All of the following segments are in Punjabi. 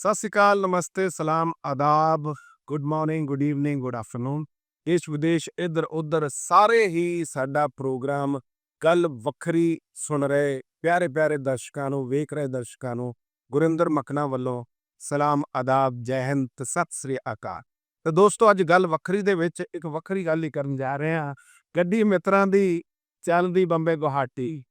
ਸਤਿ ਸ਼੍ਰੀ ਅਕਾਲ, ਨਮਸਤੇ, ਸਲਾਮ, ਆਦਾਬ, good morning, good evening, good afternoon. ਦੇਸ਼ ਵਿਦੇਸ਼, ਇੱਧਰ ਉੱਧਰ ਸਾਰੇ ਹੀ ਸਾਡਾ ਪ੍ਰੋਗਰਾਮ ਗੱਲ ਵੱਖਰੀ ਸੁਣ ਰਹੇ, ਪਿਆਰੇ ਪਿਆਰੇ ਦਰਸ਼ਕਾਂ ਨੂੰ, ਵੇਖ ਰਹੇ ਦਰਸ਼ਕਾਂ ਨੂੰ। ਗੁਰਿੰਦਰ ਮਖਨਾ ਵੱਲੋਂ ਸਲਾਮ, ਆਦਾਬ, ਜੈ ਹਿੰਦ ਤੇ ਸਤਿ ਸ੍ਰੀ ਅਕਾਲ। ਤੇ ਦੋਸਤੋ, ਅੱਜ ਗੱਲ ਵੱਖਰੀ ਦੇ ਵਿੱਚ ਇੱਕ ਵੱਖਰੀ ਗੱਲ ਹੀ ਕਰਨ ਜਾ ਰਹੇ ਹਾਂ। ਗੱਡੀ ਮਿੱਤਰਾਂ ਦੀ ਚੱਲਦੀ ਬੰਬੇ ਗੁਹਾਟੀ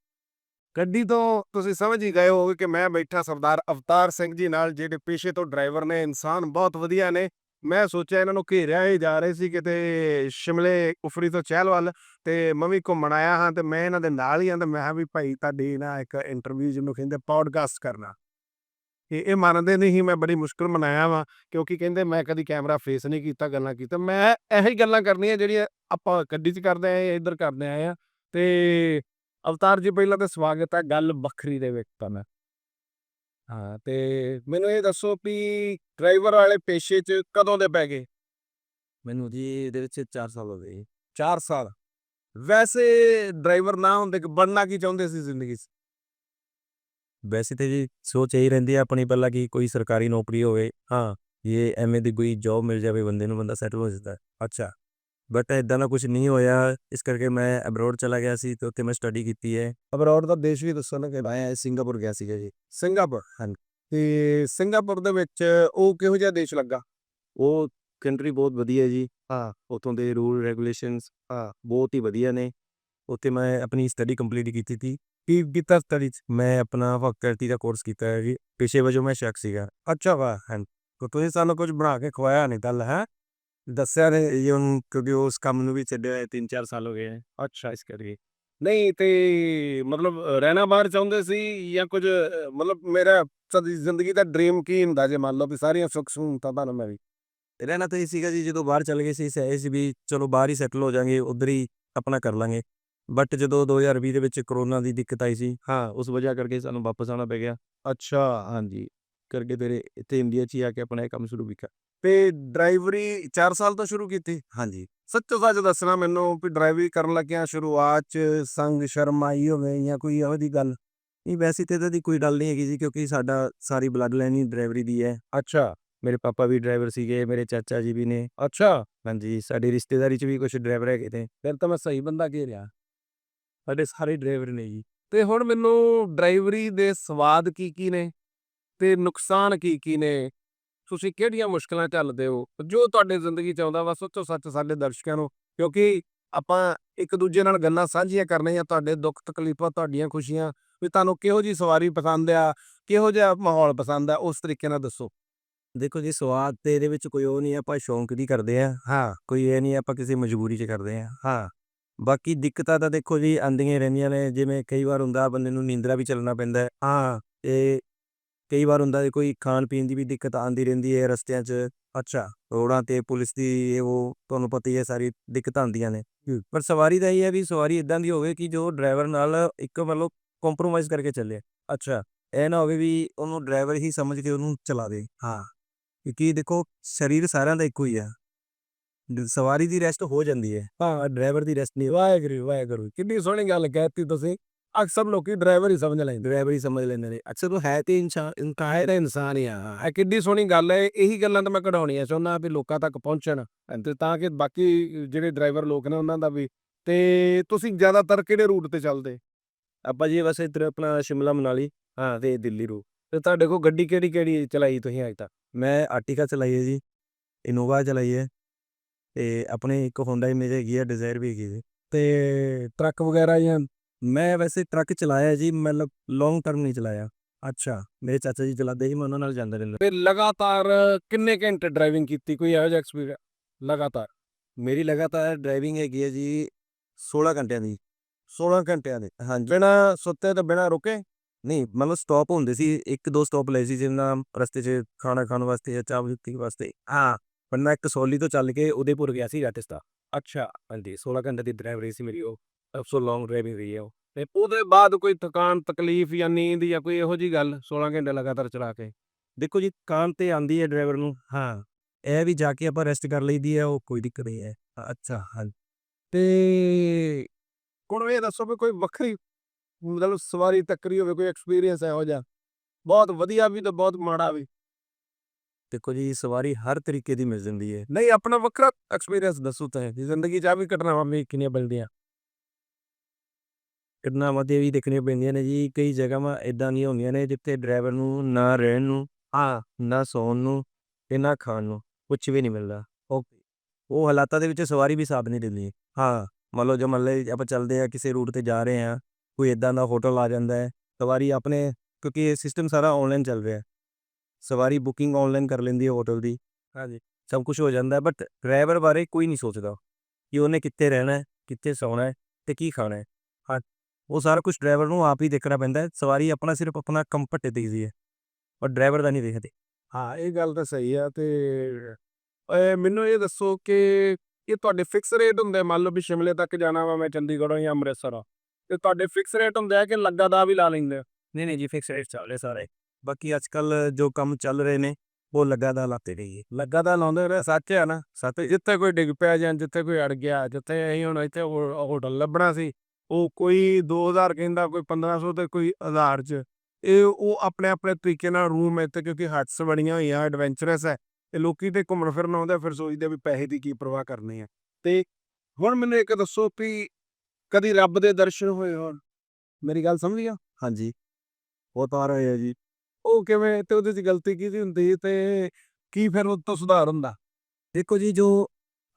ਗੱਡੀ ਤੋਂ ਤੁਸੀਂ ਸਮਝ ਹੀ ਗਏ ਹੋਗੇ ਕਿ ਮੈਂ ਬੈਠਾ ਸਰਦਾਰ ਅਵਤਾਰ ਸਿੰਘ ਜੀ ਨਾਲ ਜਿਹੜੇ ਪੇਸ਼ੇ ਤੋਂ ਡਰਾਈਵਰ ਨੇ ਇਨਸਾਨ ਬਹੁਤ ਵਧੀਆ ਨੇ। ਮੈਂ ਸੋਚਿਆ ਇਹਨਾਂ ਨੂੰ ਘੇਰਿਆ ਹੀ ਜਾ ਰਹੇ ਸੀ ਕਿਤੇ ਸ਼ਿਮਲੇ ਉਫਰੀ ਤੋਂ ਚਹਿਲ ਵੱਲ ਤੇ ਮੈਂ ਵੀ ਘੁੰਮਣ ਆਇਆ ਹਾਂ ਤੇ ਮੈਂ ਇਹਨਾਂ ਦੇ ਨਾਲ ਹੀ ਆਂ ਤੇ ਮੈਂ ਵੀ ਭਾਈ ਤੁਹਾਡੀ ਨਾ ਇੱਕ ਇੰਟਰਵਿਊ ਜਿਹਨੂੰ ਕਹਿੰਦੇ ਪੌਡਕਾਸਟ ਕਰਨਾ। ਇਹ ਇਹ ਮੰਨਦੇ ਨਹੀਂ ਸੀ, ਮੈਂ ਬੜੀ ਮੁਸ਼ਕਲ ਮਨਾਇਆ ਵਾਂ ਕਿਉਂਕਿ ਕਹਿੰਦੇ ਮੈਂ ਕਦੀ ਕੈਮਰਾ ਫੇਸ ਨਹੀਂ ਕੀਤਾ ਗੱਲਾਂ ਕੀਤਾ ਮੈਂ ਇਹੀ ਗੱਲਾਂ ਕਰਨੀਆਂ ਜਿਹੜੀਆਂ ਆਪਾਂ ਗੱਡੀ 'ਚ ਕਰਦੇ ਆਏ ਇੱਧਰ ਕਰਦੇ ਆਏ ਆ। ਤੇ ਅਵਤਾਰ ਜੀ ਪਹਿਲਾਂ ਤਾਂ ਸਵਾਗਤ ਹੈ ਗੱਲ ਵੱਖਰੀ ਦੇ ਵਿੱਚ ਤਾਂ ਮੈਂ ਹਾਂ ਤੇ ਮੈਨੂੰ ਇਹ ਦੱਸੋ ਵੀ ਡਰਾਈਵਰ ਵਾਲੇ ਪੇਸ਼ੇ 'ਚ ਕਦੋਂ ਦੇ ਪੈ ਗਏ? ਮੈਨੂੰ ਜੀ ਇਹਦੇ ਵਿੱਚ 4 ਸਾਲ ਹੋ ਗਏ 4 ਸਾਲ। ਵੈਸੇ ਡਰਾਈਵਰ ਨਾ ਹੁੰਦੇ ਕਿ ਬਣਨਾ ਕੀ ਚਾਹੁੰਦੇ ਸੀ ਜ਼ਿੰਦਗੀ 'ਚ? ਵੈਸੇ ਤੇ ਜੀ ਸੋਚ ਇਹੀ ਰਹਿੰਦੀ ਹੈ ਆਪਣੀ ਪਹਿਲਾਂ ਕਿ ਕੋਈ ਸਰਕਾਰੀ ਨੌਕਰੀ ਹੋਵੇ ਹਾਂ ਇਹ ਐਵੇਂ ਦੀ ਕੋਈ ਜੌਬ ਮਿਲ ਜਾਵੇ ਬੰਦੇ ਨੂੰ ਬੰਦਾ ਸੈਟਲ ਹੋ ਜਾਂਦਾ। ਅੱਛਾ। ਬਟ ਇਦਾਂ ਦਾ ਕੁਝ ਨਹੀਂ ਹੋਇਆ। ਇਸ ਕਰਕੇ ਮੈਂ ਅਬਰੋਡ ਚਲਾ ਗਿਆ ਸੀ ਤੇ ਉੱਥੇ ਮੈਂ ਸਟੱਡੀ ਕੀਤੀ ਹੈ। ਅਬਰੋਡ ਦਾ ਦੇਸ਼ ਵੀ ਦੱਸੋ ਨਾ ਕਿ ਮੈਂ ਸਿੰਗਾਪੁਰ ਗਿਆ ਸੀਗਾ ਜੀ। ਸਿੰਗਾਪੁਰ? ਹਾਂਜੀ। ਤੇ ਸਿੰਗਾਪੁਰ ਦੇ ਵਿੱਚ ਉਹ ਕਿਹੋ ਜਿਹਾ ਦੇਸ਼ ਲੱਗਾ? ਉਹ ਕੰਟਰੀ ਬਹੁਤ ਵਧੀਆ ਹੈ ਜੀ। ਹਾਂ। ਉਥੋਂ ਦੇ ਰੂਲ ਰੈਗੂਲੇਸ਼ਨਸ ਹਾਂ। ਬਹੁਤ ਹੀ ਵਧੀਆ ਨੇ। ਉੱਥੇ ਮੈਂ ਆਪਣੀ ਸਟੱਡੀ ਕੰਪਲੀਟ ਕੀਤੀ ਸੀ। ਕੀ ਕੀਤਾ ਸਟੱਡੀ ਮੈਂ ਆਪਣਾ ਫੈਕਲਟੀ ਦਾ ਕੋਰਸ ਕੀਤਾ ਹੈ ਜੀ। ਪੇਸ਼ੇ ਵਜੋਂ ਮੈਂ ਸ਼ੱਕ ਸੀਗਾ। ਅੱਛਾ। ਵਾ ਹਾਂ ਕੋ ਤੁਸੀਂ ਸਾਨੂੰ ਕੁਝ ਬਣਾ ਕੇ ਖਵਾਇਆ ਨਹੀਂ ਗੱਲ ਹੈ? ਦੱਸਿਆ ਨੇ ਇਹ ਹੁਣ ਕਿਉਂਕਿ ਉਸ ਕੰਮ ਨੂੰ ਵੀ ਛੱਡਿਆ ਹੋਇਆ 3-4 ਸਾਲ ਹੋ ਗਏ ਹੈ ਅੱਛਾ ਇਸ ਕਰਕੇ। ਨਹੀਂ ਤੇ ਮਤਲਬ ਰਹਿਣਾ ਬਾਹਰ ਚਾਹੁੰਦੇ ਸੀ ਜਾਂ ਕੁਝ ਅ, ਮਤਲਬ ਮੇਰਾ ਸਦੀ ਜ਼ਿੰਦਗੀ ਦਾ ਡ੍ਰੀਮ ਕੀ ਹੁੰਦਾ ਜੇ ਮੰਨ ਲਓ ਵੀ ਸਾਰੀਆਂ ਸੁੱਖ ਸਹੂਲਤਾਂ ਤੁਹਾਨੂੰ ਮੈਂ ਵੀ ਰਹਿਣਾ ਤਾਂ ਇਹ ਸੀਗਾ ਜੀ ਜਦੋਂ ਬਾਹਰ ਚਲੇ ਗਏ ਸੀ ਇਹ ਸੀ ਵੀ ਚਲੋ ਬਾਹਰ ਹੀ ਸੈਟਲ ਹੋ ਜਾਾਂਗੇ ਉਧਰ ਹੀ ਆਪਣਾ ਕਰ ਲਾਂਗੇ। ਬਟ ਜਦੋਂ 2020 ਦੇ ਵਿੱਚ ਕਰੋਨਾ ਦੀ ਦਿੱਕਤ ਆਈ ਸੀ ਹਾਂ ਉਸ ਵਜ੍ਹਾ ਕਰਕੇ ਸਾਨੂੰ ਵਾਪਸ ਆਉਣਾ ਪੈ ਗਿਆ। ਅੱਛਾ ਹਾਂਜੀ। ਕਰਕੇ ਫਿਰ ਇੱਥੇ ਇੰਡੀਆ 'ਚ ਹੀ ਆ ਕੇ ਆਪਣਾ ਇਹ ਕੰਮ ਸ਼ੁਰੂ ਕੀਤਾ। ਤੇ ਡਰਾਈਵਰੀ 4 ਸਾਲ ਤੋਂ ਸ਼ੁਰੂ ਕੀਤੀ? ਹਾਂਜੀ। ਸੱਚੋ ਸੱਚ ਦੱਸਣਾ ਮੈਨੂੰ ਵੀ ਡਰਾਈਵਰੀ ਕਰਨ ਲੱਗਿਆ ਸ਼ੁਰੂਆਤ ਚ ਸੰਗ ਸ਼ਰਮ ਆਈ ਹੋਵੇ ਜਾਂ ਕੋਈ ਇਹੋ ਦੀ ਗੱਲ। ਨਹੀਂ ਵੈਸੇ ਤੇ ਇਹਦਾ ਦੀ ਕੋਈ ਗੱਲ ਨਹੀਂ ਹੈਗੀ ਜੀ ਕਿਉਂਕਿ ਸਾਡਾ ਸਾਰੀ ਬਲੱਡ ਲਾਈਨ ਹੀ ਡਰਾਈਵਰੀ ਦੀ ਹੈ। ਅੱਛਾ। ਮੇਰੇ ਪਾਪਾ ਵੀ ਡਰਾਈਵਰ ਸੀਗੇ ਮੇਰੇ ਚਾਚਾ ਜੀ ਵੀ ਨੇ। ਅੱਛਾ। ਹਾਂਜੀ ਸਾਡੀ ਰਿਸ਼ਤੇਦਾਰੀ 'ਚ ਵੀ ਕੁਝ ਡਰਾਈਵਰ ਹੈਗੇ ਨੇ। ਫਿਰ ਤਾਂ ਮੈਂ ਸਹੀ ਬੰਦਾ ਘੇਰਿਆ ਸਾਡੇ ਸਾਰੇ ਡਰਾਈਵਰ ਨੇ ਜੀ। ਤੇ ਹੁਣ ਮੈਨੂੰ ਡਰਾਈਵਰੀ ਦੇ ਸਵਾਦ ਕੀ ਕੀ ਨੇ? ਤੇ ਨੁਕਸਾਨ ਕੀ ਕੀ ਨੇ? ਤੁਸੀਂ ਕਿਹੜੀਆਂ ਮੁਸ਼ਕਲਾਂ ਝੱਲਦੇ ਹੋ? ਜੋ ਤੁਹਾਡੇ ਜ਼ਿੰਦਗੀ ਚ ਆਉਂਦਾ ਵਾ, ਸੋਚੋ ਸੱਚ ਸਾਡੇ ਦਰਸ਼ਕਾਂ ਨੂੰ, ਕਿਉਂਕਿ ਆਪਾਂ ਇੱਕ ਦੂਜੇ ਨਾਲ ਗੱਲਾਂ ਸਾਂਝੀਆਂ ਕਰਨੀਆਂ, ਤੁਹਾਡੇ ਦੁੱਖ ਤਕਲੀਫਾਂ, ਤੁਹਾਡੀਆਂ ਖੁਸ਼ੀਆਂ, ਵੀ ਤੁਹਾਨੂੰ ਕਿਹੋ ਜੀ ਸਵਾਰੀ ਪਸੰਦ ਆ, ਕਿਹੋ ਜਿਹਾ ਮਾਹੌਲ ਪਸੰਦ ਆ, ਉਸ ਤਰੀਕੇ ਨਾਲ ਦੱਸੋ। ਦੇਖੋ ਜੀ, ਸਵਾਦ ਤੇ ਇਹਦੇ ਵਿੱਚ ਕੋਈ ਉਹ ਨਹੀਂ, ਆਪਾਂ ਸ਼ੌਂਕ ਦੀ ਕਰਦੇ ਆ, ਹਾਂ, ਕੋਈ ਇਹ ਨਹੀਂ ਆਪਾਂ ਕਿਸੇ ਮਜਬੂਰੀ 'ਚ ਕਰਦੇ ਆ, ਹਾਂ। ਬਾਕੀ ਦਿੱਕਤਾਂ ਤਾਂ ਦੇਖੋ ਜੀ ਆਂਦੀਆਂ ਰਹਿੰਦੀਆਂ ਨੇ, ਜਿਵੇਂ ਕਈ ਵਾਰ ਹੁੰਦਾ ਬੰਦੇ ਨੂੰ ਨੀਂਦਰਾ ਵੀ ਚੱਲਣਾ ਪੈਂਦਾ, ਹਾਂ, ਤੇ ਕਈ ਵਾਰ ਹੁੰਦਾ ਹੈ ਕੋਈ ਖਾਣ ਪੀਣ ਦੀ ਵੀ ਦਿੱਕਤ ਆਂਦੀ ਰਹਿੰਦੀ ਹੈ ਰਸਤਿਆਂ 'ਚ ਅੱਛਾ ਰੋਡਾਂ ਤੇ ਪੁਲਿਸ ਦੀ ਇਹ ਉਹ ਤੁਹਾਨੂੰ ਪਤਾ ਹੀ ਹੈ ਸਾਰੀ ਦਿੱਕਤਾਂ ਆਉਂਦੀਆਂ ਨੇ। ਪਰ ਸਵਾਰੀ ਦਾ ਇਹ ਹੈ ਵੀ ਸਵਾਰੀ ਇਦਾਂ ਦੀ ਹੋਵੇ ਕਿ ਜੋ ਡਰਾਈਵਰ ਨਾਲ ਇੱਕ ਮਤਲਬ ਕੰਪਰੋਮਾਈਜ਼ ਕਰਕੇ ਚੱਲੇ। ਅੱਛਾ ਇਹ ਨਾ ਹੋਵੇ ਵੀ ਉਹਨੂੰ ਡਰਾਈਵਰ ਹੀ ਸਮਝ ਕੇ ਉਹਨੂੰ ਚਲਾ ਦੇ। ਹਾਂ ਕਿਉਂਕਿ ਦੇਖੋ ਸਰੀਰ ਸਾਰਿਆਂ ਦਾ ਇੱਕੋ ਹੀ ਆ। ਸਵਾਰੀ ਦੀ ਰੈਸਟ ਹੋ ਜਾਂਦੀ ਹੈ। ਹਾਂ। ਡਰਾਈਵਰ ਦੀ ਰੈਸਟ ਨਹੀਂ। ਵਾਹਿਗੁਰੂ ਵਾਹਿਗੁਰੂ। ਕਿੰਨੀ ਸੋਹਣੀ ਗੱਲ ਕਹਿਤੀ ਤੁਸੀਂ। ਅਕਸਰ ਲੋਕੀ ਡਰਾਈਵਰ ਹੀ ਸਮਝ ਲੈਂਦੇ ਡਰਾਈਵਰ ਹੀ ਸਮਝ ਲੈਂਦੇ ਨੇ ਅਕਸਰ ਉਹ ਹੈ ਤੇ ਇਨਸਾਨ ਇਨਕਾ ਕਾਇਦਾ ਇਨਸਾਨ ਹੀ ਆ ਇਹ ਕਿੱਡੀ ਸੋਹਣੀ ਗੱਲ ਹੈ ਇਹੀ ਗੱਲਾਂ ਤਾਂ ਮੈਂ ਕਢਾਉਣੀਆਂ ਚਾਹੁੰਦਾ ਵੀ ਲੋਕਾਂ ਤੱਕ ਪਹੁੰਚਣ ਤੇ ਤਾਂ ਕਿ ਬਾਕੀ ਜਿਹੜੇ ਡਰਾਈਵਰ ਲੋਕ ਨੇ ਉਹਨਾਂ ਦਾ ਵੀ ਤੇ ਤੁਸੀਂ ਜ਼ਿਆਦਾਤਰ ਕਿਹੜੇ ਰੂਟ ਤੇ ਚੱਲਦੇ ਆਪਾਂ ਜੀ ਬਸ ਇੱਧਰ ਆਪਣਾ ਸ਼ਿਮਲਾ ਮਨਾਲੀ ਹਾਂ ਤੇ ਦਿੱਲੀ ਰੂ ਤੇ ਤੁਹਾਡੇ ਕੋਲ ਗੱਡੀ ਕਿਹੜੀ ਕਿਹੜੀ ਚਲਾਈ ਤੁਸੀਂ ਅੱਜ ਤੱਕ ਮੈਂ ਆਰਟਿਕਾ ਚਲਾਈ ਹੈ ਜੀ ਇਨੋਵਾ ਚਲਾਈ ਹੈ ਤੇ ਆਪਣੇ ਇੱਕ ਹੋਂਡਾ ਇਮੇਜ ਹੈਗੀ ਹੈ ਡਿਜ਼ਾਇਰ ਵੀ ਹੈਗੀ ਹੈ ਤੇ ਟਰੱਕ ਵਗੈਰਾ ਜਾਂ ਮੈਂ ਵੈਸੇ ਟਰੱਕ ਚਲਾਇਆ ਜੀ ਮਤਲਬ ਲੌਂਗ ਟਰਮ ਨਹੀਂ ਚਲਾਇਆ। ਅੱਛਾ ਮੇਰੇ ਚਾਚਾ ਜੀ ਚਲਾਉਂਦੇ ਸੀ ਮੈਂ ਉਹਨਾਂ ਨਾਲ ਜਾਂਦਾ ਰਹਿੰਦਾ। ਫਿਰ ਲਗਾਤਾਰ ਕਿੰਨੇ ਘੰਟੇ ਡਰਾਈਵਿੰਗ ਕੀਤੀ ਕੋਈ ਇਹੋ ਜਿਹਾ ਐਕਸਪੀਰੀਅੰਸ ਲਗਾਤਾਰ। ਮੇਰੀ ਲਗਾਤਾਰ ਡਰਾਈਵਿੰਗ ਹੈਗੀ ਹੈ ਜੀ 16 ਘੰਟਿਆਂ ਦੀ। 16 ਘੰਟਿਆਂ ਦੇ ਹਾਂਜੀ। ਬਿਨਾ ਸੁੱਤੇ ਤੇ ਬਿਨਾ ਰੁਕੇ? ਨਹੀਂ ਮਤਲਬ ਸਟਾਪ ਹੁੰਦੇ ਸੀ ਇੱਕ ਦੋ ਸਟਾਪ ਲਏ ਸੀ ਜਿੰਨਾ ਰਸਤੇ 'ਚ ਖਾਣਾ ਖਾਣ ਵਾਸਤੇ ਜਾਂ ਚਾਹ ਪੀਣ ਵਾਸਤੇ। ਹਾਂ ਪਰ ਮੈਂ ਇੱਕ ਸੋਲੀ ਤੋਂ ਚੱਲ ਕੇ ਉਦੇਪੁਰ ਗਿਆ ਸੀ ਰਾਜਸਥਾਨ। ਅੱਛਾ। ਹਾਂਜੀ 16 ਘੰਟੇ ਦੀ ਡਰਾਈਵਰੀ ਸੀ ਮੇਰੀ ਉਹ ਸਭ ਤੋਂ ਲੌਂਗ ਡਰਾਈਵਿੰਗ ਰਹੀ ਹੈ ਉਹ। ਤੇ ਉਹਦੇ ਬਾਅਦ ਕੋਈ ਥਕਾਨ ਤਕਲੀਫ ਜਾਂ ਨੀਂਦ ਜਾਂ ਕੋਈ ਇਹੋ ਜੀ ਗੱਲ 16 ਘੰਟੇ ਲਗਾਤਾਰ ਚਲਾ ਕੇ? ਦੇਖੋ ਜੀ ਕਾਂ ਤੇ ਆਂਦੀ ਹੈ ਡਰਾਈਵਰ ਨੂੰ ਹਾਂ ਇਹ ਵੀ ਜਾ ਕੇ ਆਪਾਂ ਰੈਸਟ ਕਰ ਲਈਦੀ ਹੈ ਉਹ ਕੋਈ ਦਿੱਕਤ ਨਹੀਂ ਹੈ। ਅੱਛਾ ਹਾਂਜੀ ਤੇ ਹੁਣ ਇਹ ਦੱਸੋ ਵੀ ਕੋਈ ਵੱਖਰੀ ਮਤਲਬ ਸਵਾਰੀ ਤੱਕਰੀ ਹੋਵੇ ਕੋਈ ਐਕਸਪੀਰੀਅੰਸ ਇਹੋ ਜਿਹਾ ਬਹੁਤ ਵਧੀਆ ਵੀ ਤੇ ਬਹੁਤ ਮਾੜਾ ਵੀ? ਦੇਖੋ ਜੀ ਸਵਾਰੀ ਹਰ ਤਰੀਕੇ ਦੀ ਮਿਲ ਜਾਂਦੀ ਹੈ। ਨਹੀਂ ਆਪਣਾ ਵੱਖਰਾ ਐਕਸਪੀਰੀਅੰਸ ਦੱਸੋ ਤਾਂ ਜ਼ਿੰਦਗੀ 'ਚ ਆ ਵੀ ਘਟਨਾਵਾਂ ਵੀ ਕਿੰਨੀਆਂ ਮਿਲਦੀਆਂ? ਘਟਨਾਵਾਂ ਤੇ ਵੀ ਦੇਖਣੀਆਂ ਪੈਂਦੀਆਂ ਨੇ ਜੀ ਕਈ ਜਗ੍ਹਾਵਾਂ ਇਦਾਂ ਦੀਆਂ ਹੁੰਦੀਆਂ ਨੇ ਜਿੱਥੇ ਡਰਾਈਵਰ ਨੂੰ ਨਾ ਰਹਿਣ ਨੂੰ ਹਾਂ ਨਾ ਸੌਣ ਨੂੰ ਤੇ ਨਾ ਖਾਣ ਨੂੰ ਕੁਝ ਵੀ ਨਹੀਂ ਮਿਲਦਾ। ਉਹ ਉਹ ਹਾਲਾਤਾਂ ਦੇ ਵਿੱਚ ਸਵਾਰੀ ਵੀ ਸਾਥ ਨਹੀਂ ਦਿੰਦੀ। ਹਾਂ ਮੰਨ ਲਓ ਜੇ ਮੰਨ ਲਓ ਆਪਾਂ ਚੱਲਦੇ ਆ ਕਿਸੇ ਰੂਟ ਤੇ ਜਾ ਰਹੇ ਆ ਕੋਈ ਇਦਾਂ ਦਾ ਹੋਟਲ ਆ ਜਾਂਦਾ ਹੈ ਸਵਾਰੀ ਆਪਣੇ ਕਿਉਂਕਿ ਇਹ ਸਿਸਟਮ ਸਾਰਾ ਆਨਲਾਈਨ ਚੱਲ ਰਿਹਾ ਹੈ। ਸਵਾਰੀ ਬੁਕਿੰਗ ਆਨਲਾਈਨ ਕਰ ਲੈਂਦੀ ਹੈ ਹੋਟਲ ਦੀ। ਹਾਂਜੀ। ਸਭ ਕੁਝ ਹੋ ਜਾਂਦਾ ਬਟ ਡਰਾਈਵਰ ਬਾਰੇ ਕੋਈ ਨਹੀਂ ਸੋਚਦਾ ਕਿ ਉਹਨੇ ਕਿੱਥੇ ਰਹਿਣਾ ਹੈ ਕਿੱਥੇ ਸੌਣਾ ਹੈ ਤੇ ਕੀ ਖਾਣਾ ਹਾਂ। ਉਹ ਸਾਰਾ ਕੁਝ ਡਰਾਈਵਰ ਨੂੰ ਆਪ ਹੀ ਦੇਖਣਾ ਪੈਂਦਾ ਹੈ। ਸਵਾਰੀ ਆਪਣਾ ਸਿਰਫ ਆਪਣਾ ਕੰਫਰਟ ਦੇਖਦੀ ਹੈ ਪਰ ਡਰਾਈਵਰ ਦਾ ਨਹੀਂ ਦੇਖਦੇ ਹਾਂ ਇਹ ਗੱਲ ਤਾਂ ਸਹੀ ਆ ਤੇ ਅਹ ਮੈਨੂੰ ਇਹ ਦੱਸੋ ਕਿ ਇਹ ਤੁਹਾਡੇ ਫਿਕਸ ਰੇਟ ਹੁੰਦੇ? ਮੰਨ ਲਓ ਵੀ ਸ਼ਿਮਲੇ ਤੱਕ ਜਾਣਾ ਵਾ ਮੈਂ ਚੰਡੀਗੜ੍ਹੋਂ ਜਾਂ ਅੰਮ੍ਰਿਤਸਰੋਂ ਤੇ ਤੁਹਾਡੇ ਫਿਕਸ ਰੇਟ ਹੁੰਦੇ ਆ ਕਿ ਲੱਗਾ ਦਾ ਵੀ ਲਾ ਲੈਂਦੇ ਆ ਨਹੀਂ ਨਹੀਂ ਜੀ ਫਿਕਸ ਰੇਟ ਚੱਲ ਸਾਰੇ। ਬਾਕੀ ਅੱਜ ਕੱਲ ਜੋ ਕੰਮ ਚੱਲ ਰਹੇ ਨੇ ਉਹ ਲੱਗਾ ਦਾ ਲਾਤੇ ਗਈ ਲੱਗਾ ਦਾ ਲਾਉਂਦੇ ਰਹੇ ਸੱਚ ਆ ਨਾ? ਸੱਚ ਜਿੱਥੇ ਕੋਈ ਡਿੱਗ ਪਿਆ ਜਾਂ ਜਿੱਥੇ ਕੋਈ ਅੜ ਗਿਆ ਜਿੱਥੇ ਅਸੀਂ ਹੁਣ ਇੱਥੇ ਹੋ- ਹੋਟਲ ਲੱਭਣਾ ਸੀ ਉਹ ਕੋਈ 2000 ਕਹਿੰਦਾ ਕੋਈ 1500 ਤੇ ਕੋਈ 1000 ਚ। ਇਹ ਉਹ ਆਪਣੇ ਆਪਣੇ ਤਰੀਕੇ ਨਾਲ ਰੂਮ ਇੱਥੇ ਕਿਉਂਕਿ ਹਟਸ ਬਣੀਆਂ ਹੋਈਆਂ ਐਡਵੈਂਚਰਸ ਹੈ। ਤੇ ਲੋਕੀ ਤੇ ਘੁੰਮਣ ਫਿਰਨ ਆਉਂਦੇ ਫਿਰ ਸੋਚਦੇ ਵੀ ਪੈਸੇ ਦੀ ਕੀ ਪਰਵਾਹ ਕਰਨੀ ਹੈ। ਤੇ ਹੁਣ ਮੈਨੂੰ ਇੱਕ ਦੱਸੋ ਵੀ ਕਦੀ ਰੱਬ ਦੇ ਦਰਸ਼ਨ ਹੋਏ ਹੋਣ ਮੇਰੀ ਗੱਲ ਸਮਝ ਗਿਆ? ਹਾਂਜੀ। ਉਹ ਤਾਂ ਆ ਰਹੇ ਆ ਜੀ। ਉਹ ਕਿਵੇਂ? ਤੇ ਉਹਦੇ ਚ ਗਲਤੀ ਕਿਹਦੀ ਹੁੰਦੀ? ਤੇ ਕੀ ਫਿਰ ਉਹ ਤੋਂ ਸੁਧਾਰ ਹੁੰਦਾ? ਦੇਖੋ ਜੀ ਜੋ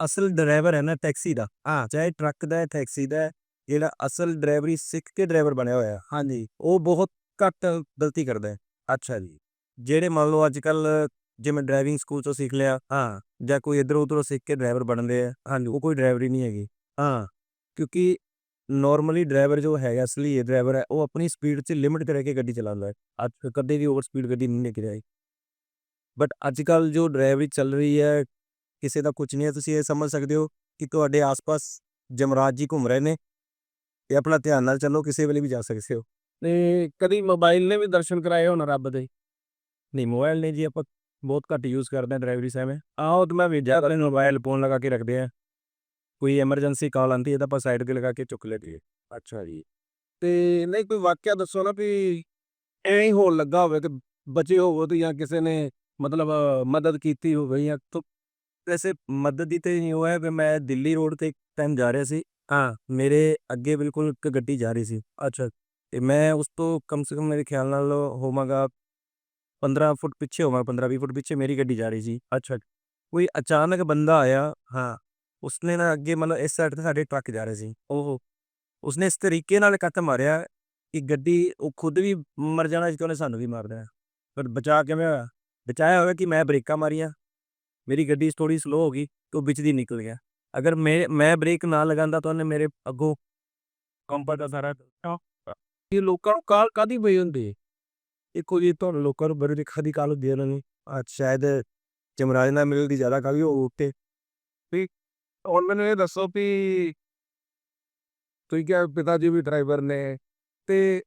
ਅਸਲ ਡਰਾਈਵਰ ਹੈ ਨਾ ਟੈਕਸੀ ਦਾ। ਹਾਂ। ਚਾਹੇ ਟਰੱਕ ਦਾ ਹੈ ਟੈਕਸੀ ਦਾ ਹੈ, ਜਿਹੜਾ ਅਸਲ ਡਰਾਈਵਰੀ ਸਿੱਖ ਕੇ ਡਰਾਈਵਰ ਬਣਿਆ ਹੋਇਆ ਹਾਂਜੀ। ਉਹ ਬਹੁਤ ਘੱਟ ਗਲਤੀ ਕਰਦਾ ਹੈ। ਅੱਛਾ ਜੀ। ਜਿਹੜੇ ਮੰਨ ਲਓ ਅੱਜ ਕੱਲ ਜਿਵੇਂ ਡਰਾਈਵਿੰਗ ਸਕੂਲ ਤੋਂ ਸਿੱਖ ਲਿਆ ਹਾਂ ਜਾਂ ਕੋਈ ਇਧਰੋਂ ਉਧਰੋਂ ਸਿੱਖ ਕੇ ਡਰਾਈਵਰ ਬਣਦੇ ਆ ਹਾਂਜੀ ਉਹ ਕੋਈ ਡਰਾਈਵਰੀ ਨਹੀਂ ਹੈਗੀ। ਹਾਂ ਕਿਉਂਕਿ ਨਾਰਮਲੀ ਡਰਾਈਵਰ ਜੋ ਹੈਗਾ ਅਸਲੀ ਡਰਾਈਵਰ ਹੈ ਉਹ ਆਪਣੀ ਸਪੀਡ 'ਚ ਲਿਮਿਟ ਰਹਿ ਕੇ ਗੱਡੀ ਚਲਾਉਂਦਾ ਹੈ। ਅੱਜ ਕਦੇ ਵੀ ਓਵਰ ਸਪੀਡ ਗੱਡੀ ਨਹੀਂ ਲੈ ਕੇ ਜਾਏ ਬਟ ਅੱਜ ਕੱਲ ਜੋ ਡਰਾਈਵਰੀ ਚੱਲ ਰਹੀ ਹੈ ਕਿਸੇ ਦਾ ਕੁਝ ਨਹੀਂ ਹੈ ਤੁਸੀਂ ਇਹ ਸਮਝ ਸਕਦੇ ਹੋ ਕਿ ਤੁਹਾਡੇ ਆਸ-ਪਾਸ ਜਮਰਾਜ ਜੀ ਘੁੰਮ ਰਹੇ ਨੇ ਤੇ ਆਪਣਾ ਧਿਆਨ ਨਾਲ ਚੱਲੋ ਕਿਸੇ ਵੇਲੇ ਵੀ ਜਾ ਸਕਦੇ ਹੋ। ਤੇ ਕਦੀ ਮੋਬਾਈਲ ਨੇ ਵੀ ਦਰਸ਼ਨ ਕਰਾਏ ਹੋਣ ਰੱਬ ਦੇ? ਨਹੀਂ ਮੋਬਾਈਲ ਨੇ ਜੀ ਆਪਾਂ ਬਹੁਤ ਘੱਟ ਯੂਜ਼ ਕਰਦੇ ਹਾਂ ਡਰਾਈਵਰੀ ਸਮੇਂ। ਆਓ ਤੇ ਮੈਂ ਵੀ ਜ਼ਿਆਦਾ ਮੋਬਾਈਲ ਫੋਨ ਲਗਾ ਕੇ ਰੱਖਦੇ ਆ। ਕੋਈ ਐਮਰਜੈਂਸੀ ਕਾਲ ਆਂਦੀ ਹੈ ਤਾਂ ਆਪਾਂ ਸਾਈਡ ਤੇ ਲਗਾ ਕੇ ਚੁੱਕ ਲੈਂਦੇ ਅੱਛਾ ਜੀ। ਤੇ ਨਹੀਂ ਕੋਈ ਵਾਕਿਆ ਦੱਸੋ ਨਾ ਵੀ ਐਂ ਹੀ ਹੋਣ ਲੱਗਾ ਹੋਵੇ ਕਿ ਬਚੇ ਹੋਵੋ ਤੇ ਜਾਂ ਕਿਸੇ ਨੇ ਮਤਲਬ ਮਦਦ ਕੀਤੀ ਹੋਵੇ ਜਾਂ ਤੋ ਵੈਸੇ ਮਦਦ ਦੀ ਤੇ ਨਹੀਂ ਹੋਇਆ ਕਿ ਮੈਂ ਦਿੱਲੀ ਰੋਡ ਤੇ ਇੱਕ ਟਾਈਮ ਜਾ ਰਿਹਾ ਸੀ। ਹਾਂ ਮੇਰੇ ਅੱਗੇ ਬਿਲਕੁਲ ਇੱਕ ਗੱਡੀ ਜਾ ਰਹੀ ਸੀ ਅੱਛਾ ਤੇ ਮੈਂ ਉਸ ਤੋਂ ਕਮ ਸੇ ਕਮ ਮੇਰੇ ਖਿਆਲ ਨਾਲ ਹੋਵਾਂਗਾ 15 ਫੁੱਟ ਪਿੱਛੇ ਹੋਵਾਂ 15 20 ਫੁੱਟ ਪਿੱਛੇ ਮੇਰੀ ਗੱਡੀ ਜਾ ਰਹੀ ਸੀ ਅੱਛਾ ਕੋਈ ਅਚਾਨਕ ਬੰਦਾ ਆਇਆ ਹਾਂ ਉਸਨੇ ਨਾ ਅੱਗੇ ਮਤਲਬ ਇਸ ਸਾਈਡ ਤੇ ਸਾਡੇ ਟਰੱਕ ਜਾ ਰਹੇ ਸੀ ਉਹ ਉਸਨੇ ਇਸ ਤਰੀਕੇ ਨਾਲ ਕੱਟ ਮਾਰਿਆ ਕਿ ਗੱਡੀ ਉਹ ਖੁਦ ਵੀ ਮਰ ਜਾਣਾ ਸੀ ਕਿ ਉਹਨੇ ਸਾਨੂੰ ਵੀ ਮਾਰ ਦੇਣਾ ਪਰ ਬਚਾਅ ਕਿਵੇਂ ਹੋਇਆ ਬਚਾਇਆ ਹੋਇਆ ਕਿ ਮੈਂ ਬ੍ਰੇਕਾਂ ਮਾਰੀਆਂ ਮੇਰੀ ਗੱਡੀ ਥੋੜੀ ਸਲੋ ਹੋ ਗਈ ਤੇ ਉਹ ਵਿੱਚ ਦੀ ਨਿਕਲ ਗਿਆ ਅਗਰ ਮੈਂ ਮੈਂ ਬ੍ਰੇਕ ਨਾ ਲਗਾਉਂਦਾ ਤਾਂ ਉਹਨੇ ਮੇਰੇ ਅੱਗੋਂ ਕੰਪਰ ਦਾ ਸਾਰਾ ਇਹ ਲੋਕਾਂ ਨੂੰ ਕਾਲ ਕਾਦੀ ਪਈ ਹੁੰਦੀ ਇੱਕੋ ਜੀ ਤੁਹਾਨੂੰ ਲੋਕਾਂ ਨੂੰ ਬੜੀ ਖਾਦੀ ਕਾਲ ਹੁੰਦੀ ਹੈ ਉਹਨਾਂ ਨੂੰ। ਸ਼ਾਇਦ ਜਮਰਾਜ ਨਾਲ ਮਿਲਣ ਦੀ ਜ਼ਿਆਦਾ ਕਾਲੀ ਵੀ ਉਹ ਉੱਤੇ ਹੁਣ ਮੈਨੂੰ ਇਹ ਦੱਸੋ ਵੀ ਤੁਸੀਂ ਕਿਹਾ ਪਿਤਾ ਜੀ ਵੀ ਡਰਾਈਵਰ ਨੇ ਤੇ